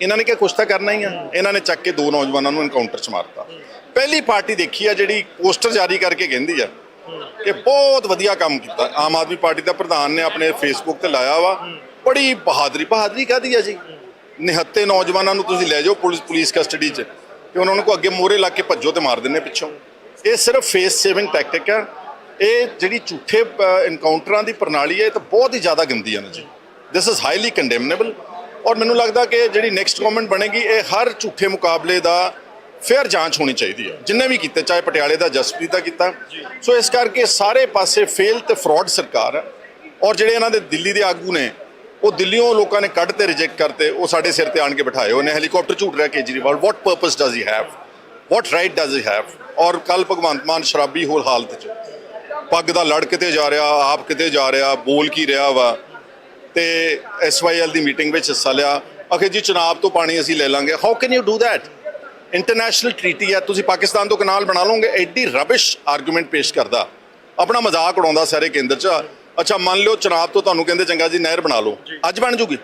ਇਹਨਾਂ ਨੇ ਕਿਹਾ ਕੁਛ ਤਾਂ ਕਰਨਾ ਹੀ ਆ। ਇਹਨਾਂ ਨੇ ਚੱਕ ਕੇ ਦੋ ਨੌਜਵਾਨਾਂ ਨੂੰ ਐਨਕਾਊਂਟਰ 'ਚ ਮਾਰਤਾ। ਪਹਿਲੀ ਪਾਰਟੀ ਦੇਖੀ ਆ ਜਿਹੜੀ ਪੋਸਟਰ ਜਾਰੀ ਕਰਕੇ ਕਹਿੰਦੀ ਆ ਕਿ ਬਹੁਤ ਵਧੀਆ ਕੰਮ ਕੀਤਾ। ਆਮ ਆਦਮੀ ਪਾਰਟੀ ਦਾ ਪ੍ਰਧਾਨ ਨੇ ਆਪਣੇ ਫੇਸਬੁੱਕ ਤੇ ਲਾਇਆ ਵਾ। ਬੜੀ ਬਹਾਦਰੀ ਬਹਾਦਰੀ ਕਾਹਦੀ ਆ ਜੀ? ਨਿਹੱਤੇ ਨੌਜਵਾਨਾਂ ਨੂੰ ਤੁਸੀਂ ਲੈ ਜਾਓ ਪੁਲਿਸ ਪੁਲਿਸ ਕਸਟਡੀ 'ਚ ਤੇ ਉਹਨਾਂ ਨੂੰ ਕੋ ਅੱਗੇ ਮੋਹਰੇ ਲਾ ਕੇ ਭੱਜੋ ਤੇ ਮਾਰ ਦਿੰਨੇ ਪਿੱਛੋਂ। ਇਹ ਸਿਰਫ ਫੇਸ ਸੇਵਿੰਗ ਟੈਕਟਿਕ ਆ। ਇਹ ਜਿਹੜੀ ਝੂਠੇ ਇਨਕਾਊਂਟਰਾਂ ਦੀ ਪ੍ਰਣਾਲੀ ਹੈ ਇਹ ਤਾਂ ਬਹੁਤ ਹੀ ਜ਼ਿਆਦਾ ਗੰਦੀ ਹੈ ਨਾ ਜੀ। ਦਿਸ ਇਜ਼ ਹਾਈਲੀ ਕੰਡੈਮਨੇਬਲ ਔਰ ਮੈਨੂੰ ਲੱਗਦਾ ਕਿ ਜਿਹੜੀ ਨੈਕਸਟ ਗਵਰਨਮੈਂਟ ਬਣੇਗੀ, ਇਹ ਹਰ ਝੂਠੇ ਮੁਕਾਬਲੇ ਦਾ ਫੇਅਰ ਜਾਂਚ ਹੋਣੀ ਚਾਹੀਦੀ ਹੈ। ਜਿੰਨੇ ਵੀ ਕੀਤੇ, ਚਾਹੇ ਪਟਿਆਲੇ ਦਾ, ਜਸਪ੍ਰੀਤ ਦਾ ਕੀਤਾ। ਸੋ ਇਸ ਕਰਕੇ ਸਾਰੇ ਪਾਸੇ ਫੇਲ ਤੇ ਫਰਾਡ ਸਰਕਾਰ ਹੈ। ਔਰ ਜਿਹੜੇ ਇਹਨਾਂ ਦੇ ਦਿੱਲੀ ਦੇ ਆਗੂ ਨੇ, ਉਹ ਦਿੱਲੀੋਂ ਲੋਕਾਂ ਨੇ ਕੱਢ ਤੇ ਰਿਜੈਕਟ ਕਰਤੇ, ਉਹ ਸਾਡੇ ਸਿਰ ਤੇ ਆਣ ਕੇ ਬਿਠਾਏ ਉਹਨੇ ਹੈਲੀਕਾਪਟਰ ਝੂਟ ਰਿਹਾ Kejriwal what purpose does he have what right does he have ਔਰ ਕੱਲ ਭਗਵੰਤ ਮਾਨ ਸ਼ਰਾਬੀ ਹੋਲ ਹਾਲਤ 'ਚ। ਪੱਗ ਦਾ ਲੜ ਕਿਤੇ ਜਾ ਰਿਹਾ, ਆਪ ਕਿਤੇ ਜਾ ਰਿਹਾ, ਬੋਲ ਕੀ ਰਿਹਾ ਵਾ। ਤੇ ਐਸਵਾਈਐਲ ਦੀ ਮੀਟਿੰਗ ਵਿੱਚ ਹਿੱਸਾ ਲਿਆ। ਅਖੇ ਜੀ ਚੁਣਾਵ ਤੋਂ ਪਾਣੀ ਅਸੀਂ ਲੈ ਲਾਂਗੇ। How can you do that international treaty ਹੈ ਤੁਸੀਂ ਪਾਕਿਸਤਾਨ ਤੋਂ ਕਨਾਲ ਬਣਾ ਲਓਗੇ ਐਡੀ ਰਬਿਸ਼ ਆਰਗੂਮੈਂਟ ਪੇਸ਼ ਕਰਦਾ। ਆਪਣਾ ਮਜ਼ਾਕ ਉਡਾਉਂਦਾ ਸਾਰੇ ਕੇਂਦਰ 'ਚ। ਅੱਛਾ ਮੰਨ ਲਿਓ ਚੁਣਾਵ ਤੋਂ ਤੁਹਾਨੂੰ ਕਹਿੰਦੇ ਚੰਗਾ ਜੀ ਨਹਿਰ ਬਣਾ ਲਓ। ਅੱਜ ਬਣ ਜੂਗੀ।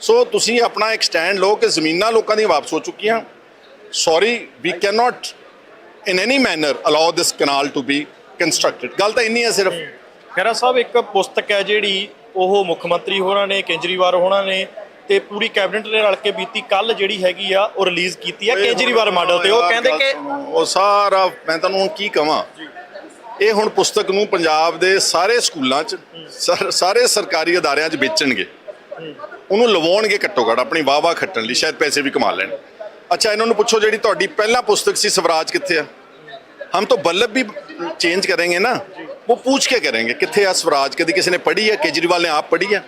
ਸੋ ਤੁਸੀਂ ਆਪਣਾ ਇੱਕ ਸਟੈਂਡ ਲਓ ਕਿ ਜ਼ਮੀਨਾਂ ਲੋਕਾਂ ਦੀਆਂ ਵਾਪਸ ਹੋ ਚੁੱਕੀਆਂ। Sorry we can not in any manner allow this canal to be constructed ਗੱਲ ਤਾਂ ਇੰਨੀ ਹੈ ਸਿਰਫ। ਖਹਿਰਾ ਸਾਹਿਬ ਇੱਕ ਪੁਸਤਕ ਹੈ ਜਿਹੜੀ ਉਹ ਮੁੱਖ ਮੰਤਰੀ ਹੋਰਾਂ ਨੇ ਕੇਜਰੀਵਾਲ ਹੋਰਾਂ ਨੇ ਤੇ ਪੂਰੀ ਕੈਬਨਿਟ ਨੇ ਰਲ ਕੇ ਬੀਤੀ ਕੱਲ ਜਿਹੜੀ ਹੈਗੀ ਆ ਉਹ ਰਿਲੀਜ਼ ਕੀਤੀ ਆ ਕੇਜਰੀਵਾਲ ਮਾਡਲ ਤੇ। ਉਹ ਕਹਿੰਦੇ ਕਿ ਉਹ ਸਾਰਾ ਮੈਂ ਤੁਹਾਨੂੰ ਹੁਣ ਕੀ ਕਹਾਂ ਇਹ ਹੁਣ ਪੁਸਤਕ ਨੂੰ ਪੰਜਾਬ ਦੇ ਸਾਰੇ ਸਕੂਲਾਂ 'ਚ ਸਾਰੇ ਸਰਕਾਰੀ ਅਦਾਰਿਆਂ 'ਚ ਵੇਚਣਗੇ। ਉਹਨੂੰ ਲਵਾਉਣਗੇ ਘੱਟੋ ਘੱਟ ਆਪਣੀ ਵਾਵਾ ਖੱਟਣ ਲਈ ਸ਼ਾਇਦ ਪੈਸੇ ਵੀ ਕਮਾ ਲੈਣ। ਅੱਛਾ ਇਹਨਾਂ ਨੂੰ ਪੁੱਛੋ ਜਿਹੜੀ ਤੁਹਾਡੀ ਪਹਿਲਾ ਪੁਸਤਕ ਸੀ ਸਵਰਾਜ ਕਿੱਥੇ ਆ? ਹਮ ਤੋਂ ਬੱਲਬ ਵੀ ਚੇਂਜ ਕਰਾਂਗੇ ਨਾ। ਉਹ ਪੁੱਛ ਕੇ ਕਰਾਂਗੇ ਕਿੱਥੇ ਆ ਸਵਰਾਜ? ਕਦੀ ਕਿਸੇ ਨੇ ਪੜ੍ਹੀ ਹੈ ਕੇਜਰੀਵਾਲ ਨੇ ਆਪ ਪੜ੍ਹੀ ਹੈ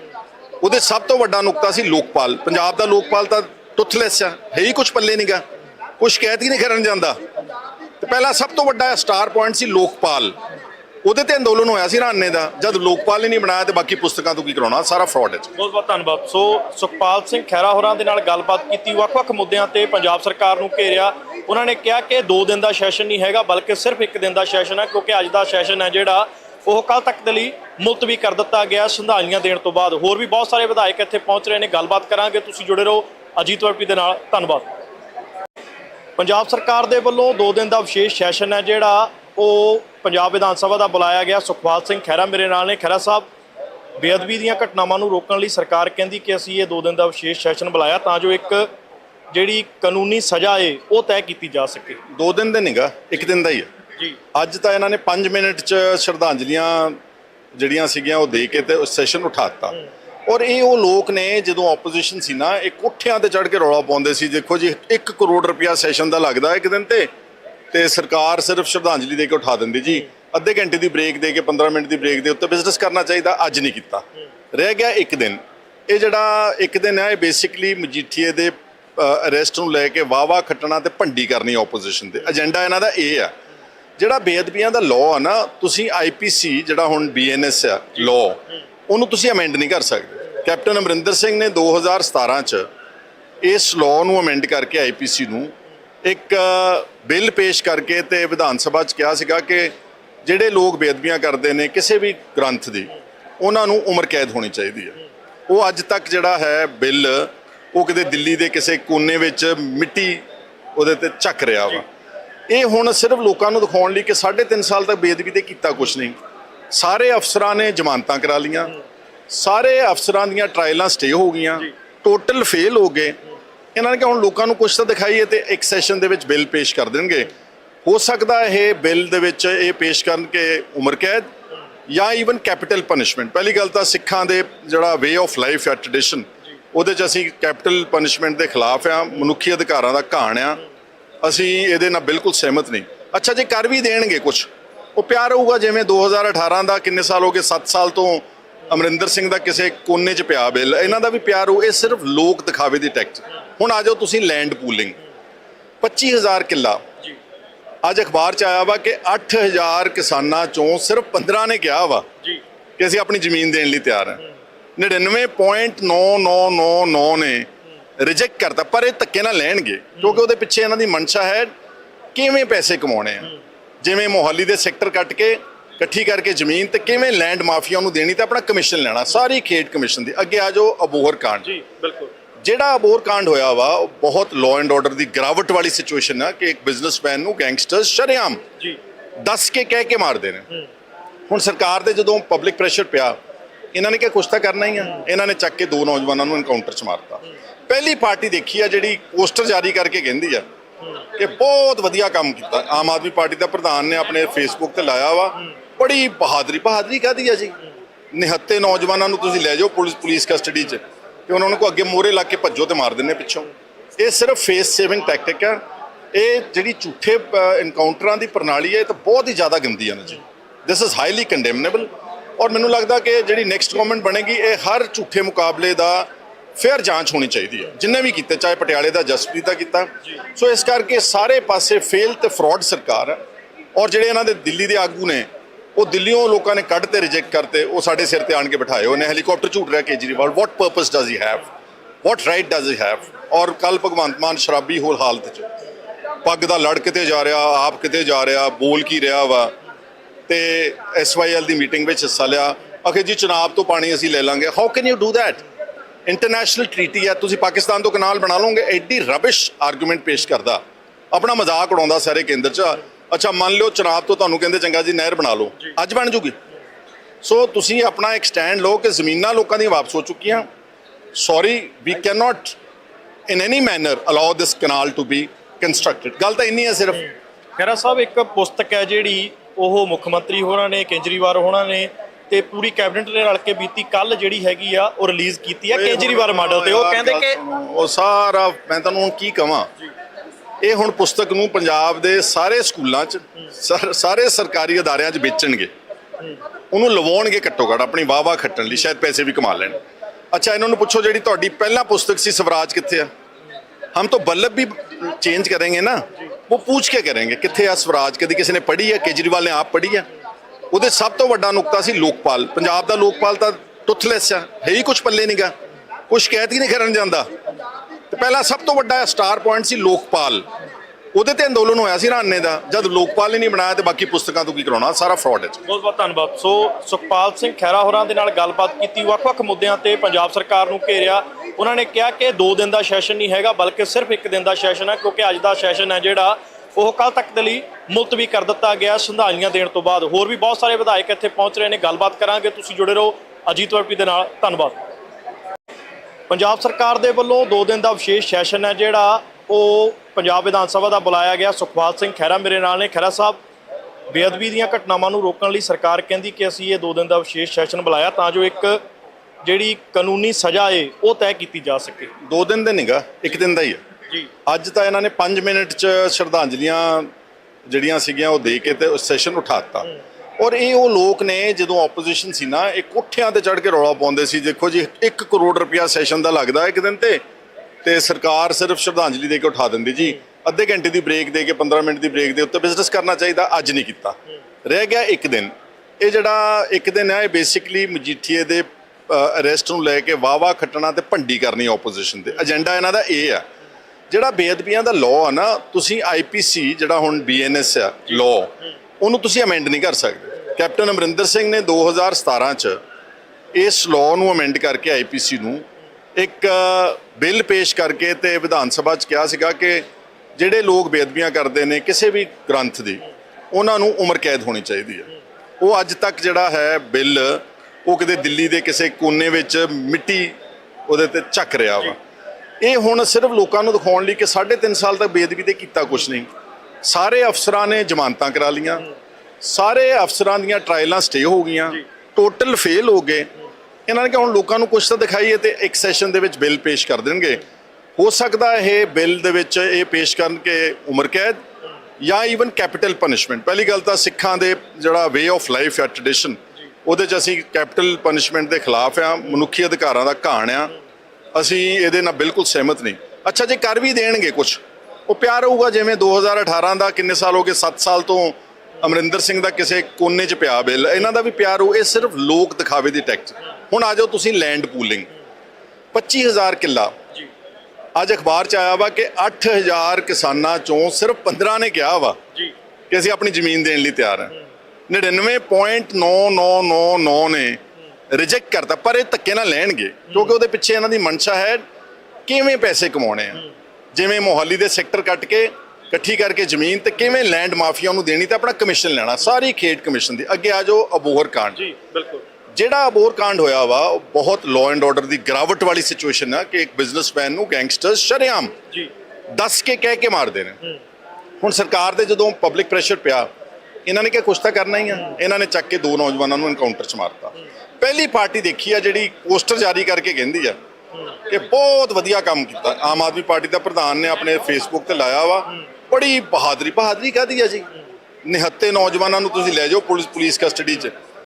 ਉਹਦੇ ਸਭ ਤੋਂ ਵੱਡਾ ਨੁਕਤਾ ਸੀ ਲੋਕਪਾਲ। ਪੰਜਾਬ ਦਾ ਲੋਕਪਾਲ ਤਾਂ ਟੁੱਥਲੈਸ ਆ, ਹੈ ਹੀ ਕੁਝ ਪੱਲੇ ਨਹੀਂਗਾ ਕੁਝ ਸ਼ਿਕਾਇਤ ਹੀ ਨਹੀਂ ਕਰਨ ਜਾਂਦਾ। ਤੇ ਪਹਿਲਾ ਸਭ ਤੋਂ ਵੱਡਾ ਸਟਾਰ ਪੁਆਇੰਟ ਸੀ ਲੋਕਪਾਲ। ਉਹਦੇ ਤੇ ਅੰਦੋਲਨ ਹੋਇਆ ਸੀ ਰਾਨੇ ਦਾ। ਜਦ ਲੋਕਪਾਲ ਨੇ ਨਹੀਂ ਬਣਾਇਆ ਤੇ ਬਾਕੀ ਪੁਸਤਕਾਂ ਤੋਂ ਕੀ ਕਰਾਉਣਾ? ਸਾਰਾ ਫਰਾਡ ਹੈ। ਬਹੁਤ ਬਹੁਤ ਧੰਨਵਾਦ। ਸੋ ਸੁਖਪਾਲ ਸਿੰਘ ਖਹਿਰਾ ਹੋਰਾਂ ਦੇ ਨਾਲ ਗੱਲਬਾਤ ਕੀਤੀ। ਵੱਖ-ਵੱਖ ਮੁੱਦਿਆਂ ਤੇ ਪੰਜਾਬ ਸਰਕਾਰ ਨੂੰ ਘੇਰਿਆ। ਉਹਨਾਂ ਨੇ ਕਿਹਾ ਕਿ 2 ਦਿਨ ਦਾ ਸੈਸ਼ਨ ਨਹੀਂ ਹੈਗਾ, ਬਲਕਿ ਸਿਰਫ 1 ਦਿਨ ਦਾ ਸੈਸ਼ਨ ਹੈ, ਕਿਉਂਕਿ ਅੱਜ ਦਾ ਸੈਸ਼ਨ ਹੈ ਜਿਹੜਾ ਉਹ ਕੱਲ ਤੱਕ ਦੇ ਲਈ ਮੁਲਤਵੀ ਕਰ ਦਿੱਤਾ ਗਿਆ, ਸੰਧਾਲੀਆਂ ਦੇਣ ਤੋਂ ਬਾਅਦ। ਹੋਰ ਵੀ ਬਹੁਤ ਸਾਰੇ ਵਿਧਾਇਕ ਇੱਥੇ ਪਹੁੰਚ ਰਹੇ ਨੇ, ਗੱਲਬਾਤ ਕਰਾਂਗੇ। ਤੁਸੀਂ ਜੁੜੇ ਰਹੋ ਅਜੀਤ ਵਰਪੀ ਦੇ ਨਾਲ। ਧੰਨਵਾਦ। ਪੰਜਾਬ ਸਰਕਾਰ ਦੇ ਵੱਲੋਂ 2 ਦਿਨ ਦਾ ਵਿਸ਼ੇਸ਼ ਸੈਸ਼ਨ ਹੈ, ਜਿਹੜਾ ਉਹ ਪੰਜਾਬ ਵਿਧਾਨ ਸਭਾ ਦਾ ਬੁਲਾਇਆ ਗਿਆ। ਸੁਖਪਾਲ ਸਿੰਘ ਖਹਿਰਾ ਮੇਰੇ ਨਾਲ ਨੇ। ਖਹਿਰਾ ਸਾਹਿਬ, ਬੇਅਦਬੀ ਦੀਆਂ ਘਟਨਾਵਾਂ ਨੂੰ ਰੋਕਣ ਲਈ ਸਰਕਾਰ ਕਹਿੰਦੀ ਕਿ ਅਸੀਂ ਇਹ 2 ਦਿਨ ਦਾ ਵਿਸ਼ੇਸ਼ ਸੈਸ਼ਨ ਬੁਲਾਇਆ, ਤਾਂ ਜੋ ਇੱਕ ਜਿਹੜੀ ਕਾਨੂੰਨੀ ਸਜ਼ਾ ਏ ਉਹ ਤੈਅ ਕੀਤੀ ਜਾ ਸਕੇ। ਦੋ ਦਿਨ ਦੇ ਨਹੀਂਗਾ ਇੱਕ ਦਿਨ ਦਾ ਹੀ ਹੈ। ਜੀ। ਅੱਜ ਤਾਂ ਇਹਨਾਂ ਨੇ 5 ਮਿੰਟ ਚ ਸ਼ਰਧਾਂਜਲੀਆਂ ਜਿਹੜੀਆਂ ਸੀਗੀਆਂ ਉਹ ਦੇ ਕੇ ਤੇ ਸੈਸ਼ਨ ਉਠਾਤਾ। ਔਰ ਇਹ ਉਹ ਲੋਕ ਨੇ ਜਦੋਂ ਆਪੋਜੀਸ਼ਨ ਸੀ ਨਾ ਇਹ ਕੋਠਿਆਂ ਤੇ ਚੜ੍ਹ ਕੇ ਰੌਲਾ ਪਾਉਂਦੇ ਸੀ। ਦੇਖੋ ਜੀ 1 ਕਰੋੜ ਰੁਪਇਆ ਸੈਸ਼ਨ ਦਾ ਲੱਗਦਾ ਇੱਕ ਦਿਨ ਤੇ। ਤੇ ਸਰਕਾਰ ਸਿਰਫ ਸ਼ਰਧਾਂਜਲੀ ਦੇ ਕੇ ਉਠਾ ਦਿੰਦੀ ਜੀ। ਅੱਧੇ ਘੰਟੇ ਦੀ ਬ੍ਰੇਕ ਦੇ ਕੇ 15 ਮਿੰਟ ਦੀ ਬ੍ਰੇਕ ਦੇ ਉੱਤੇ ਬਿਜ਼ਨਸ ਕਰਨਾ ਚਾਹੀਦਾ ਅੱਜ ਨਹੀਂ ਕੀਤਾ। ਰਹਿ ਗਿਆ ਇੱਕ ਦਿਨ। ਇਹ ਜਿਹੜਾ ਇੱਕ ਦਿਨ ਹੈ ਇਹ ਬੇਸਿਕਲੀ ਮਜੀਠੀਏ ਦੇ ਅਰੈਸਟ ਨੂੰ ਲੈ ਕੇ ਵਾਵਾ ਖੱਟਣਾ ਤੇ ਭੰਡੀ ਕਰਨੀ ਆਪੋਜੀਸ਼ਨ ਦੇ ਏਜੰਡਾ ਇਹਨਾਂ ਦਾ ਇਹ ਆ। ਜਿਹੜਾ ਬੇਅਦਬੀਆਂ ਦਾ ਲਾਅ ਆ ਨਾ, ਤੁਸੀਂ ਆਈਪੀਸੀ ਜਿਹੜਾ ਹੁਣ ਬੀਐਨਐਸ ਆ ਲਾਅ ਉਹਨੂੰ ਤੁਸੀਂ ਅਮੈਂਡ ਨਹੀਂ ਕਰ ਸਕਦੇ। ਕੈਪਟਨ ਅਮਰਿੰਦਰ ਸਿੰਘ ਨੇ 2017 ਚ ਇਸ ਲਾਅ ਨੂੰ ਅਮੈਂਡ ਕਰਕੇ ਆਈਪੀਸੀ ਨੂੰ ਇੱਕ ਬਿੱਲ ਪੇਸ਼ ਕਰਕੇ ਤੇ ਵਿਧਾਨ ਸਭਾ ਚ ਕਿਹਾ ਸੀਗਾ ਕਿ ਜਿਹੜੇ ਲੋਕ ਬੇਅਦਬੀਆਂ ਕਰਦੇ ਨੇ, ਕਿਸੇ ਵੀ ਗ੍ਰੰਥ ਦੀ, ਉਹਨਾਂ ਨੂੰ ਉਮਰ ਕੈਦ ਹੋਣੀ ਚਾਹੀਦੀ ਹੈ ਉਹ ਅੱਜ ਤੱਕ ਜਿਹੜਾ ਹੈ ਬਿੱਲ, ਉਹ ਕਿਤੇ ਦਿੱਲੀ ਦੇ ਕਿਸੇ ਕੋਨੇ ਵਿੱਚ ਮਿੱਟੀ ਉਹਦੇ ਤੇ ਚੱਕ ਰਿਹਾ ਵਾ। ਇਹ ਹੁਣ ਸਿਰਫ ਲੋਕਾਂ ਨੂੰ ਦਿਖਾਉਣ ਲਈ ਕਿ 3.5 ਸਾਲ ਤੱਕ ਬੇਅਦਬੀ ਤੇ ਕੀਤਾ ਕੁਝ ਨਹੀਂ। ਸਾਰੇ ਅਫਸਰਾਂ ਨੇ ਜ਼ਮਾਨਤਾਂ ਕਰਾ ਲੀਆਂ ਸਾਰੇ ਅਫਸਰਾਂ ਦੀਆਂ ਟ੍ਰਾਇਲਾਂ ਸਟੇ ਹੋ ਗਈਆਂ। ਟੋਟਲ ਫੇਲ ਹੋ ਗਏ। ਇਹਨਾਂ ਨੇ ਕਿ ਹੁਣ ਲੋਕਾਂ ਨੂੰ ਕੁਝ ਤਾਂ ਦਿਖਾਈਏ ਤੇ ਇੱਕ ਸੈਸ਼ਨ ਦੇ ਵਿੱਚ ਬਿੱਲ ਪੇਸ਼ ਕਰ ਦੇਣਗੇ। ਹੋ ਸਕਦਾ ਇਹ ਬਿੱਲ ਦੇ ਵਿੱਚ ਇਹ ਪੇਸ਼ ਕਰਨ ਕਿ ਉਮਰ ਕੈਦ ਜਾਂ ਈਵਨ ਕੈਪੀਟਲ ਪਨਿਸ਼ਮੈਂਟ ਪਹਿਲੀ ਗੱਲ ਤਾਂ ਸਿੱਖਾਂ ਦੇ ਜਿਹੜਾ ਵੇ ਆਫ ਲਾਈਫ ਹੈ ਟ੍ਰੈਡੀਸ਼ਨ ਉਹਦੇ 'ਚ ਅਸੀਂ ਕੈਪੀਟਲ ਪਨਿਸ਼ਮੈਂਟ ਦੇ ਖਿਲਾਫ ਆ ਮਨੁੱਖੀ ਅਧਿਕਾਰਾਂ ਦਾ ਘਾਣ ਆ। ਅਸੀਂ ਇਹਦੇ ਨਾਲ ਬਿਲਕੁਲ ਸਹਿਮਤ ਨਹੀਂ। ਅੱਛਾ ਜੇ ਕਰ ਵੀ ਦੇਣਗੇ ਕੁਝ ਉਹ ਪਿਆਰ ਹੋਊਗਾ ਜਿਵੇਂ 2018 ਦਾ ਕਿੰਨੇ ਸਾਲ ਹੋ ਗਏ 7 ਸਾਲ ਤੋਂ ਅਮਰਿੰਦਰ ਸਿੰਘ ਦਾ ਕਿਸੇ ਕੋਨੇ 'ਚ ਪਿਆ ਬਿੱਲ। ਇਹਨਾਂ ਦਾ ਵੀ ਪਿਆਰ ਹੋ ਇਹ ਸਿਰਫ ਲੋਕ ਦਿਖਾਵੇ ਦੀ ਟੈਕਸ। ਹੁਣ ਆ ਜਾਓ ਤੁਸੀਂ ਲੈਂਡ ਪੂਲਿੰਗ। 25000 ਕਿੱਲਾ। ਅੱਜ ਅਖਬਾਰ 'ਚ ਆਇਆ ਵਾ ਕਿ 8000 ਕਿਸਾਨਾਂ ਚੋਂ ਸਿਰਫ 15 ਨੇ ਕਿਹਾ ਵਾ ਜੀ। ਕਿ ਅਸੀਂ ਆਪਣੀ ਜ਼ਮੀਨ ਦੇਣ ਲਈ ਤਿਆਰ ਹਾਂ। 99.9999 ਨੇ ਰਿਜੈਕਟ ਕਰਤਾ ਪਰ ਇਹ ਧੱਕੇ ਨਾਲ ਲੈਣਗੇ ਕਿਉਂਕਿ ਉਹਦੇ ਪਿੱਛੇ ਇਹਨਾਂ ਦੀ ਮਨਸ਼ਾ ਹੈ ਕਿਵੇਂ ਪੈਸੇ ਕਮਾਉਣੇ ਆ? ਜਿਵੇਂ ਮੋਹਾਲੀ ਦੇ ਸੈਕਟਰ ਕੱਟ ਕੇ ਇਕੱਠੀ ਕਰਕੇ ਜ਼ਮੀਨ ਤੇ ਕਿਵੇਂ ਲੈਂਡ ਮਾਫੀਆ ਨੂੰ ਦੇਣੀ ਤੇ ਆਪਣਾ ਕਮਿਸ਼ਨ ਲੈਣਾ ਸਾਰੀ ਖੇਡ ਕਮਿਸ਼ਨ ਦੀ। ਅੱਗੇ ਆ ਜਾਓ ਅਬੋਹਰ ਕਾਂਡ। ਜੀ ਬਿਲਕੁਲ। ਜਿਹੜਾ ਅਬੋਹਰ ਕਾਂਡ ਹੋਇਆ ਵਾ ਉਹ ਬਹੁਤ ਲਾਅ ਐਂਡ ਆਰਡਰ ਦੀ ਗਿਰਾਵਟ ਵਾਲੀ ਸਿਚੁਏਸ਼ਨ ਆ ਕਿ ਇੱਕ ਬਿਜ਼ਨਸਮੈਨ ਨੂੰ ਗੈਂਗਸਟਰਸ ਸ਼ਰੇਆਮ ਜੀ। ਦੱਸ ਕੇ ਕਹਿ ਕੇ ਮਾਰਦੇ ਨੇ। ਹੁਣ ਸਰਕਾਰ ਦੇ ਜਦੋਂ ਪਬਲਿਕ ਪ੍ਰੈਸ਼ਰ ਪਿਆ ਇਹਨਾਂ ਨੇ ਕਿਹਾ ਕੁਛ ਤਾਂ ਕਰਨਾ ਹੀ ਆ। ਇਹਨਾਂ ਨੇ ਚੱਕ ਕੇ ਦੋ ਨੌਜਵਾਨਾਂ ਨੂੰ ਐਨਕਾਊਂਟਰ 'ਚ ਮਾਰਤਾ। ਪਹਿਲੀ ਪਾਰਟੀ ਦੇਖੀ ਆ ਜਿਹੜੀ ਪੋਸਟਰ ਜਾਰੀ ਕਰਕੇ ਕਹਿੰਦੀ ਆ ਕਿ ਬਹੁਤ ਵਧੀਆ ਕੰਮ ਕੀਤਾ। ਆਮ ਆਦਮੀ ਪਾਰਟੀ ਦਾ ਪ੍ਰਧਾਨ ਨੇ ਆਪਣੇ ਫੇਸਬੁੱਕ ਤੇ ਲਾਇਆ ਵਾ। ਬੜੀ ਬਹਾਦਰੀ ਬਹਾਦਰੀ ਕਾਹਦੀ ਆ ਜੀ? ਨਿਹੱਤੇ ਨੌਜਵਾਨਾਂ ਨੂੰ ਤੁਸੀਂ ਲੈ ਜਾਓ ਪੁਲਿਸ ਪੁਲਿਸ ਕਸਟਡੀ 'ਚ ਤੇ ਉਹਨਾਂ ਨੂੰ ਕੋ ਅੱਗੇ ਮੋਹਰੇ ਲਾ ਕੇ ਭੱਜੋ ਤੇ ਮਾਰ ਦਿੰਨੇ ਪਿੱਛੋਂ। ਇਹ ਸਿਰਫ ਫੇਸ ਸੇਵਿੰਗ ਟੈਕਟਿਕ ਆ। ਇਹ ਜਿਹੜੀ ਝੂਠੇ ਇਨਕਾਊਂਟਰਾਂ ਦੀ ਪ੍ਰਣਾਲੀ ਹੈ ਇਹ ਤਾਂ ਬਹੁਤ ਹੀ ਜ਼ਿਆਦਾ ਗੰਦੀ ਆ ਨਾ ਜੀ। ਦਿਸ ਇਜ਼ ਹਾਈਲੀ ਕੰਡੈਮਨੇਬਲ ਔਰ ਮੈਨੂੰ ਲੱਗਦਾ ਕਿ ਜਿਹੜੀ ਨੈਕਸਟ ਗਵਰਨਮੈਂਟ ਬਣੇਗੀ, ਇਹ ਹਰ ਝੂਠੇ ਮੁਕਾਬਲੇ ਦਾ ਫੇਅਰ ਜਾਂਚ ਹੋਣੀ ਚਾਹੀਦੀ ਹੈ। ਜਿੰਨੇ ਵੀ ਕੀਤੇ, ਚਾਹੇ ਪਟਿਆਲੇ ਦਾ ਜਸਪ੍ਰੀਤ ਦਾ ਕੀਤਾ। ਸੋ ਇਸ ਕਰਕੇ ਸਾਰੇ ਪਾਸੇ ਫੇਲ ਤੇ ਫਰਾਡ ਸਰਕਾਰ ਹੈ। ਔਰ ਜਿਹੜੇ ਇਹਨਾਂ ਦੇ ਦਿੱਲੀ ਦੇ ਆਗੂ ਨੇ, ਉਹ ਦਿੱਲੀੋਂ ਲੋਕਾਂ ਨੇ ਕੱਢ ਤੇ ਰਿਜੈਕਟ ਕਰਤੇ, ਉਹ ਸਾਡੇ ਸਿਰ ਤੇ ਆਣ ਕੇ ਬਿਠਾਏ ਉਹਨੇ ਹੈਲੀਕਾਪਟਰ ਝੂਟ ਰਿਹਾ Kejriwal. What purpose does he have what right does he have ਔਰ ਕੱਲ ਭਗਵੰਤ ਮਾਨ ਸ਼ਰਾਬੀ ਹੋਲ ਹਾਲਤ 'ਚ। ਪੱਗ ਦਾ ਲੜ ਕਿਤੇ ਜਾ ਰਿਹਾ, ਆਪ ਕਿਤੇ ਜਾ ਰਿਹਾ, ਬੋਲ ਕੀ ਰਿਹਾ ਵਾ। ਤੇ ਐਸਵਾਈਐਲ ਦੀ ਮੀਟਿੰਗ ਵਿੱਚ ਹਿੱਸਾ ਲਿਆ। ਅਖੇ ਜੀ ਚੁਣਾਵ ਤੋਂ ਪਾਣੀ ਅਸੀਂ ਲੈ ਲਾਂਗੇ। How can you do that international treaty ਹੈ ਤੁਸੀਂ ਪਾਕਿਸਤਾਨ ਤੋਂ ਕਨਾਲ ਬਣਾ ਲਓਗੇ ਐਡੀ ਰਬਿਸ਼ ਆਰਗੂਮੈਂਟ ਪੇਸ਼ ਕਰਦਾ। ਆਪਣਾ ਮਜ਼ਾਕ ਉਡਾਉਂਦਾ ਸਾਰੇ ਕੇਂਦਰ 'ਚ। ਅੱਛਾ ਮੰਨ ਲਿਓ ਚੁਣਾਵ ਤੋਂ ਤੁਹਾਨੂੰ ਕਹਿੰਦੇ ਚੰਗਾ ਜੀ ਨਹਿਰ ਬਣਾ ਲਓ। ਅੱਜ ਬਣ ਜੂਗੀ। ਸੋ ਤੁਸੀਂ ਆਪਣਾ ਇੱਕ ਸਟੈਂਡ ਲਓ ਕਿ ਜ਼ਮੀਨਾਂ ਲੋਕਾਂ ਦੀਆਂ ਵਾਪਸ ਹੋ ਚੁੱਕੀਆਂ। Sorry we can not in any manner allow this canal to be constructed ਗੱਲ ਤਾਂ ਇੰਨੀ ਹੈ ਸਿਰਫ। ਖਹਿਰਾ ਸਾਹਿਬ ਇੱਕ ਪੁਸਤਕ ਹੈ ਜਿਹੜੀ ਉਹ ਮੁੱਖ ਮੰਤਰੀ ਹੋਰਾਂ ਨੇ ਕੇਜਰੀਵਾਲ ਹੋਰਾਂ ਨੇ ਤੇ ਪੂਰੀ ਕੈਬਨਿਟ ਨੇ ਰਲ ਕੇ ਬੀਤੀ ਕੱਲ ਜਿਹੜੀ ਹੈਗੀ ਆ ਉਹ ਰਿਲੀਜ਼ ਕੀਤੀ ਆ ਕੇਜਰੀਵਾਲ ਮਾਡਲ ਤੇ। ਉਹ ਕਹਿੰਦੇ ਕਿ ਉਹ ਸਾਰਾ ਮੈਂ ਤੁਹਾਨੂੰ ਕੀ ਕਵਾਂ? ਇਹ ਹੁਣ ਪੁਸਤਕ ਨੂੰ ਪੰਜਾਬ ਦੇ ਸਾਰੇ ਸਕੂਲਾਂ 'ਚ ਸਾਰੇ ਸਰਕਾਰੀ ਅਦਾਰਿਆਂ 'ਚ ਵੇਚਣਗੇ। ਉਹਨੂੰ ਲਵਾਉਣਗੇ ਘੱਟੋ ਘੱਟ ਆਪਣੀ ਵਾਵਾ ਖੱਟਣ ਲਈ ਸ਼ਾਇਦ ਪੈਸੇ ਵੀ ਕਮਾ ਲੈਣ। ਅੱਛਾ ਇਹਨਾਂ ਨੂੰ ਪੁੱਛੋ ਜਿਹੜੀ ਤੁਹਾਡੀ ਪਹਿਲਾਂ ਪੁਸਤਕ ਸੀ ਸਵਰਾਜ ਕਿੱਥੇ ਆ? ਹਮ ਤੋਂ ਬੱਲਬ ਵੀ ਚੇਂਜ ਕਰਾਂਗੇ ਨਾ। ਉਹ ਪੁੱਛ ਕੇ ਕਰਾਂਗੇ ਕਿੱਥੇ ਆ ਸਵਰਾਜ? ਕਦੀ ਕਿਸੇ ਨੇ ਪੜ੍ਹੀ ਹੈ ਕੇਜਰੀਵਾਲ ਨੇ ਆਪ ਪੜ੍ਹੀ ਹੈ ਉਹਦੇ ਸਭ ਤੋਂ ਵੱਡਾ ਨੁਕਤਾ ਸੀ ਲੋਕਪਾਲ। ਪੰਜਾਬ ਦਾ ਲੋਕਪਾਲ ਤਾਂ ਟੁੱਥਲੈਸ ਆ, ਹੈ ਹੀ ਕੁਝ ਪੱਲੇ ਨਹੀਂਗਾ ਕੁਝ ਸ਼ਿਕਾਇਤ ਹੀ ਨਹੀਂ ਕਰਨ ਜਾਂਦਾ। ਤੇ ਪਹਿਲਾ ਸਭ ਤੋਂ ਵੱਡਾ ਸਟਾਰ ਪੁਆਇੰਟ ਸੀ ਲੋਕਪਾਲ। ਉਹਦੇ ਤੇ ਅੰਦੋਲਨ ਹੋਇਆ ਸੀ ਰਾਨੇ ਦਾ। ਜਦ ਲੋਕਪਾਲ ਨੇ ਨਹੀਂ ਬਣਾਇਆ ਤੇ ਬਾਕੀ ਪੁਸਤਕਾਂ ਤੋਂ ਕੀ ਕਰਾਉਣਾ? ਸਾਰਾ ਫਰਾਡ ਹੈ। ਬਹੁਤ ਬਹੁਤ ਧੰਨਵਾਦ। ਸੋ ਸੁਖਪਾਲ ਸਿੰਘ ਖਹਿਰਾ ਹੋਰਾਂ ਦੇ ਨਾਲ ਗੱਲਬਾਤ ਕੀਤੀ। ਵੱਖ-ਵੱਖ ਮੁੱਦਿਆਂ ਤੇ ਪੰਜਾਬ ਸਰਕਾਰ ਨੂੰ ਘੇਰਿਆ। ਉਹਨਾਂ ਨੇ ਕਿਹਾ ਕਿ 2 ਦਿਨ ਦਾ ਸੈਸ਼ਨ ਨਹੀਂ ਹੈਗਾ, ਬਲਕਿ ਸਿਰਫ 1 ਦਿਨ ਦਾ ਸੈਸ਼ਨ ਹੈ, ਕਿਉਂਕਿ ਅੱਜ ਦਾ ਸੈਸ਼ਨ ਹੈ ਜਿਹੜਾ ਉਹ ਕੱਲ ਤੱਕ ਦੇ ਲਈ ਮੁਲਤਵੀ ਕਰ ਦਿੱਤਾ ਗਿਆ ਸੰਧਾਲੀਆਂ ਦੇਣ ਤੋਂ ਬਾਅਦ। ਹੋਰ ਵੀ ਬਹੁਤ ਸਾਰੇ ਵਿਧਾਇਕ ਇੱਥੇ ਪਹੁੰਚ ਰਹੇ ਨੇ, ਗੱਲਬਾਤ ਕਰਾਂਗੇ। ਤੁਸੀਂ ਜੁੜੇ ਰਹੋ ਅਜੀਤ ਵਰਪੀ ਦੇ ਨਾਲ। ਧੰਨਵਾਦ। ਪੰਜਾਬ ਸਰਕਾਰ ਦੇ ਵੱਲੋਂ 2 ਦਿਨ ਦਾ ਵਿਸ਼ੇਸ਼ ਸੈਸ਼ਨ ਹੈ, ਜਿਹੜਾ ਉਹ ਪੰਜਾਬ ਵਿਧਾਨ ਸਭਾ ਦਾ ਬੁਲਾਇਆ ਗਿਆ। ਸੁਖਪਾਲ ਸਿੰਘ ਖਹਿਰਾ ਮੇਰੇ ਨਾਲ ਨੇ। ਖਹਿਰਾ ਸਾਹਿਬ, ਬੇਅਦਬੀ ਦੀਆਂ ਘਟਨਾਵਾਂ ਨੂੰ ਰੋਕਣ ਲਈ ਸਰਕਾਰ ਕਹਿੰਦੀ ਕਿ ਅਸੀਂ ਇਹ 2 ਦਿਨ ਦਾ ਵਿਸ਼ੇਸ਼ ਸੈਸ਼ਨ ਬੁਲਾਇਆ, ਤਾਂ ਜੋ ਇੱਕ ਜਿਹੜੀ ਕਾਨੂੰਨੀ ਸਜ਼ਾ ਏ ਉਹ ਤੈਅ ਕੀਤੀ ਜਾ ਸਕੇ। ਦੋ ਦਿਨ ਦੇ ਨਹੀਂਗਾ ਇੱਕ ਦਿਨ ਦਾ ਹੀ ਹੈ। ਜੀ। ਅੱਜ ਤਾਂ ਇਹਨਾਂ ਨੇ 5 ਮਿੰਟ ਚ ਸ਼ਰਧਾਂਜਲੀਆਂ ਜਿਹੜੀਆਂ ਸੀਗੀਆਂ ਉਹ ਦੇ ਕੇ ਤੇ ਸੈਸ਼ਨ ਉਠਾਤਾ ਔਰ ਇਹ ਉਹ ਲੋਕ ਨੇ ਜਦੋਂ ਆਪੋਜੀਸ਼ਨ ਸੀ ਨਾ ਇਹ ਕੋਠਿਆਂ ਤੇ ਚੜ ਕੇ ਰੌਲਾ ਪਾਉਂਦੇ ਸੀ। ਦੇਖੋ ਜੀ 1 ਕਰੋੜ ਰੁਪਇਆ ਸੈਸ਼ਨ ਦਾ ਲੱਗਦਾ ਇੱਕ ਦਿਨ ਤੇ। ਤੇ ਸਰਕਾਰ ਸਿਰਫ ਸ਼ਰਧਾਂਜਲੀ ਦੇ ਕੇ ਉਠਾ ਦਿੰਦੀ ਜੀ। ਅੱਧੇ ਘੰਟੇ ਦੀ ਬ੍ਰੇਕ ਦੇ ਕੇ 15 ਮਿੰਟ ਦੀ ਬ੍ਰੇਕ ਦੇ ਉੱਤੇ ਬਿਜ਼ਨਸ ਕਰਨਾ ਚਾਹੀਦਾ ਅੱਜ ਨਹੀਂ ਕੀਤਾ। ਰਹਿ ਗਿਆ ਇੱਕ ਦਿਨ। ਇਹ ਜਿਹੜਾ ਇੱਕ ਦਿਨ ਹੈ ਇਹ ਬੇਸਿਕਲੀ ਮਜੀਠੀਏ ਦੇ ਅਰੈਸਟ ਨੂੰ ਲੈ ਕੇ ਵਾਵਾ ਖੱਟਣਾ ਤੇ ਭੰਡੀ ਕਰਨੀ ਆਪੋਜੀਸ਼ਨ ਦੇ ਏਜੰਡਾ ਇਹਨਾਂ ਦਾ ਇਹ ਆ ਜਿਹੜਾ ਬੇਅਦਬੀਆਂ ਦਾ ਲਾਅ ਆ ਨਾ, ਤੁਸੀਂ ਆਈਪੀਸੀ ਜਿਹੜਾ ਹੁਣ ਬੀਐਨਐਸ ਆ ਲਾਅ ਉਹਨੂੰ ਤੁਸੀਂ ਅਮੈਂਡ ਨਹੀਂ ਕਰ ਸਕਦੇ। ਕੈਪਟਨ ਅਮਰਿੰਦਰ ਸਿੰਘ ਨੇ 2017 ਚ ਇਸ ਲਾਅ ਨੂੰ ਅਮੈਂਡ ਕਰਕੇ ਆਈਪੀਸੀ ਨੂੰ ਇੱਕ ਬਿੱਲ ਪੇਸ਼ ਕਰਕੇ ਤੇ ਵਿਧਾਨ ਸਭਾ ਚ ਕਿਹਾ ਸੀਗਾ ਕਿ ਜਿਹੜੇ ਲੋਕ ਬੇਅਦਬੀਆਂ ਕਰਦੇ ਨੇ, ਕਿਸੇ ਵੀ ਗ੍ਰੰਥ ਦੀ, ਉਹਨਾਂ ਨੂੰ ਉਮਰ ਕੈਦ ਹੋਣੀ ਚਾਹੀਦੀ ਹੈ ਉਹ ਅੱਜ ਤੱਕ ਜਿਹੜਾ ਹੈ ਬਿੱਲ, ਉਹ ਕਿਤੇ ਦਿੱਲੀ ਦੇ ਕਿਸੇ ਕੋਨੇ ਵਿੱਚ ਮਿੱਟੀ ਉਹਦੇ ਤੇ ਚੱਕ ਰਿਹਾ ਵਾ। ਇਹ ਹੁਣ ਸਿਰਫ ਲੋਕਾਂ ਨੂੰ ਦਿਖਾਉਣ ਲਈ ਕਿ 3.5 ਸਾਲ ਤੱਕ ਬੇਅਦਬੀ ਤੇ ਕੀਤਾ ਕੁਝ ਨਹੀਂ। ਸਾਰੇ ਅਫਸਰਾਂ ਨੇ ਜ਼ਮਾਨਤਾਂ ਕਰਾ ਲੀਆਂ ਸਾਰੇ ਅਫਸਰਾਂ ਦੀਆਂ ਟ੍ਰਾਇਲਾਂ ਸਟੇ ਹੋ ਗਈਆਂ। ਟੋਟਲ ਫੇਲ ਹੋ ਗਏ। ਇਹਨਾਂ ਨੇ ਕਿ ਹੁਣ ਲੋਕਾਂ ਨੂੰ ਕੁਝ ਤਾਂ ਦਿਖਾਈਏ ਤੇ ਇੱਕ ਸੈਸ਼ਨ ਦੇ ਵਿੱਚ ਬਿੱਲ ਪੇਸ਼ ਕਰ ਦੇਣਗੇ। ਹੋ ਸਕਦਾ ਇਹ ਬਿੱਲ ਦੇ ਵਿੱਚ ਇਹ ਪੇਸ਼ ਕਰਨ ਕਿ ਉਮਰ ਕੈਦ ਜਾਂ ਈਵਨ ਕੈਪੀਟਲ ਪਨਿਸ਼ਮੈਂਟ ਪਹਿਲੀ ਗੱਲ ਤਾਂ ਸਿੱਖਾਂ ਦੇ ਜਿਹੜਾ ਵੇ ਆਫ ਲਾਈਫ ਹੈ ਟ੍ਰੈਡੀਸ਼ਨ ਉਹਦੇ 'ਚ ਅਸੀਂ ਕੈਪੀਟਲ ਪਨਿਸ਼ਮੈਂਟ ਦੇ ਖਿਲਾਫ ਆ ਮਨੁੱਖੀ ਅਧਿਕਾਰਾਂ ਦਾ ਘਾਣ ਆ। ਅਸੀਂ ਇਹਦੇ ਨਾਲ ਬਿਲਕੁਲ ਸਹਿਮਤ ਨਹੀਂ। ਅੱਛਾ ਜੇ ਕਰ ਵੀ ਦੇਣਗੇ ਕੁਝ ਉਹ ਪਿਆਰ ਹੋਊਗਾ ਜਿਵੇਂ 2018 ਦਾ ਕਿੰਨੇ ਸਾਲ ਹੋ ਗਏ 7 ਸਾਲ ਤੋਂ ਅਮਰਿੰਦਰ ਸਿੰਘ ਦਾ ਕਿਸੇ ਕੋਨੇ 'ਚ ਪਿਆ ਬਿੱਲ। ਇਹਨਾਂ ਦਾ ਵੀ ਪਿਆਰ ਹੋ ਇਹ ਸਿਰਫ ਲੋਕ ਦਿਖਾਵੇ ਦੀ ਟੈਕਸ। ਹੁਣ ਆ ਜਾਓ ਤੁਸੀਂ ਲੈਂਡ ਪੂਲਿੰਗ 25000 ਕਿੱਲਾ। ਜੀ। ਅੱਜ ਅਖਬਾਰ 'ਚ ਆਇਆ ਵਾ ਕਿ 8000 ਕਿਸਾਨਾਂ ਚੋਂ ਸਿਰਫ 15 ਨੇ ਕਿਹਾ ਵਾ ਜੀ। ਕਿ ਅਸੀਂ ਆਪਣੀ ਜ਼ਮੀਨ ਦੇਣ ਲਈ ਤਿਆਰ ਹਾਂ। 99.9999 ਨੇ ਰਿਜੈਕਟ ਕਰਤਾ ਪਰ ਇਹ ਧੱਕੇ ਨਾਲ ਲੈਣਗੇ ਕਿਉਂਕਿ ਉਹਦੇ ਪਿੱਛੇ ਇਹਨਾਂ ਦੀ ਮਨਸ਼ਾ ਹੈ ਕਿਵੇਂ ਪੈਸੇ ਕਮਾਉਣੇ ਆ? ਜਿਵੇਂ ਮੋਹਾਲੀ ਦੇ ਸੈਕਟਰ ਕੱਟ ਕੇ ਇਕੱਠੀ ਕਰਕੇ ਜ਼ਮੀਨ ਤੇ ਕਿਵੇਂ ਲੈਂਡ ਮਾਫੀਆ ਨੂੰ ਦੇਣੀ ਤੇ ਆਪਣਾ ਕਮਿਸ਼ਨ ਲੈਣਾ ਸਾਰੀ ਖੇਡ ਕਮਿਸ਼ਨ ਦੀ। ਅੱਗੇ ਆ ਜਾਓ ਅਬੋਹਰ ਕਾਂਡ। ਜੀ ਬਿਲਕੁਲ। ਜਿਹੜਾ ਅਬੋਹਰ ਕਾਂਡ ਹੋਇਆ ਵਾ ਉਹ ਬਹੁਤ ਲਾਅ ਐਂਡ ਆਰਡਰ ਦੀ ਗਿਰਾਵਟ ਵਾਲੀ ਸਿਚੁਏਸ਼ਨ ਆ ਕਿ ਇੱਕ ਬਿਜ਼ਨਸਮੈਨ ਨੂੰ ਗੈਂਗਸਟਰਸ ਸ਼ਰੇਆਮ ਜੀ। ਦੱਸ ਕੇ ਕਹਿ ਕੇ ਮਾਰਦੇ ਨੇ। ਹੁਣ ਸਰਕਾਰ ਦੇ ਜਦੋਂ ਪਬਲਿਕ ਪ੍ਰੈਸ਼ਰ ਪਿਆ ਇਹਨਾਂ ਨੇ ਕਿਹਾ ਕੁਛ ਤਾਂ ਕਰਨਾ ਹੀ ਆ। ਇਹਨਾਂ ਨੇ ਚੱਕ ਕੇ ਦੋ ਨੌਜਵਾਨਾਂ ਨੂੰ ਐਨਕਾਊਂਟਰ 'ਚ ਮਾਰਤਾ। ਪਹਿਲੀ ਪਾਰਟੀ ਦੇਖੀ ਆ ਜਿਹੜੀ ਪੋਸਟਰ ਜਾਰੀ ਕਰਕੇ ਕਹਿੰਦੀ ਆ ਕਿ ਬਹੁਤ ਵਧੀਆ ਕੰਮ ਕੀਤਾ। ਆਮ ਆਦਮੀ ਪਾਰਟੀ ਦਾ ਪ੍ਰਧਾਨ ਨੇ ਆਪਣੇ ਫੇਸਬੁੱਕ ਤੇ ਲਾਇਆ ਵਾ। ਬੜੀ ਬਹਾਦਰੀ ਬਹਾਦਰੀ ਕਾਹਦੀ ਆ ਜੀ? ਨਿਹੱਤੇ ਨੌਜਵਾਨਾਂ ਨੂੰ ਤੁਸੀਂ ਲੈ ਜਾਓ ਪੁਲਿਸ ਪੁਲਿਸ ਕਸਟਡੀ 'ਚ।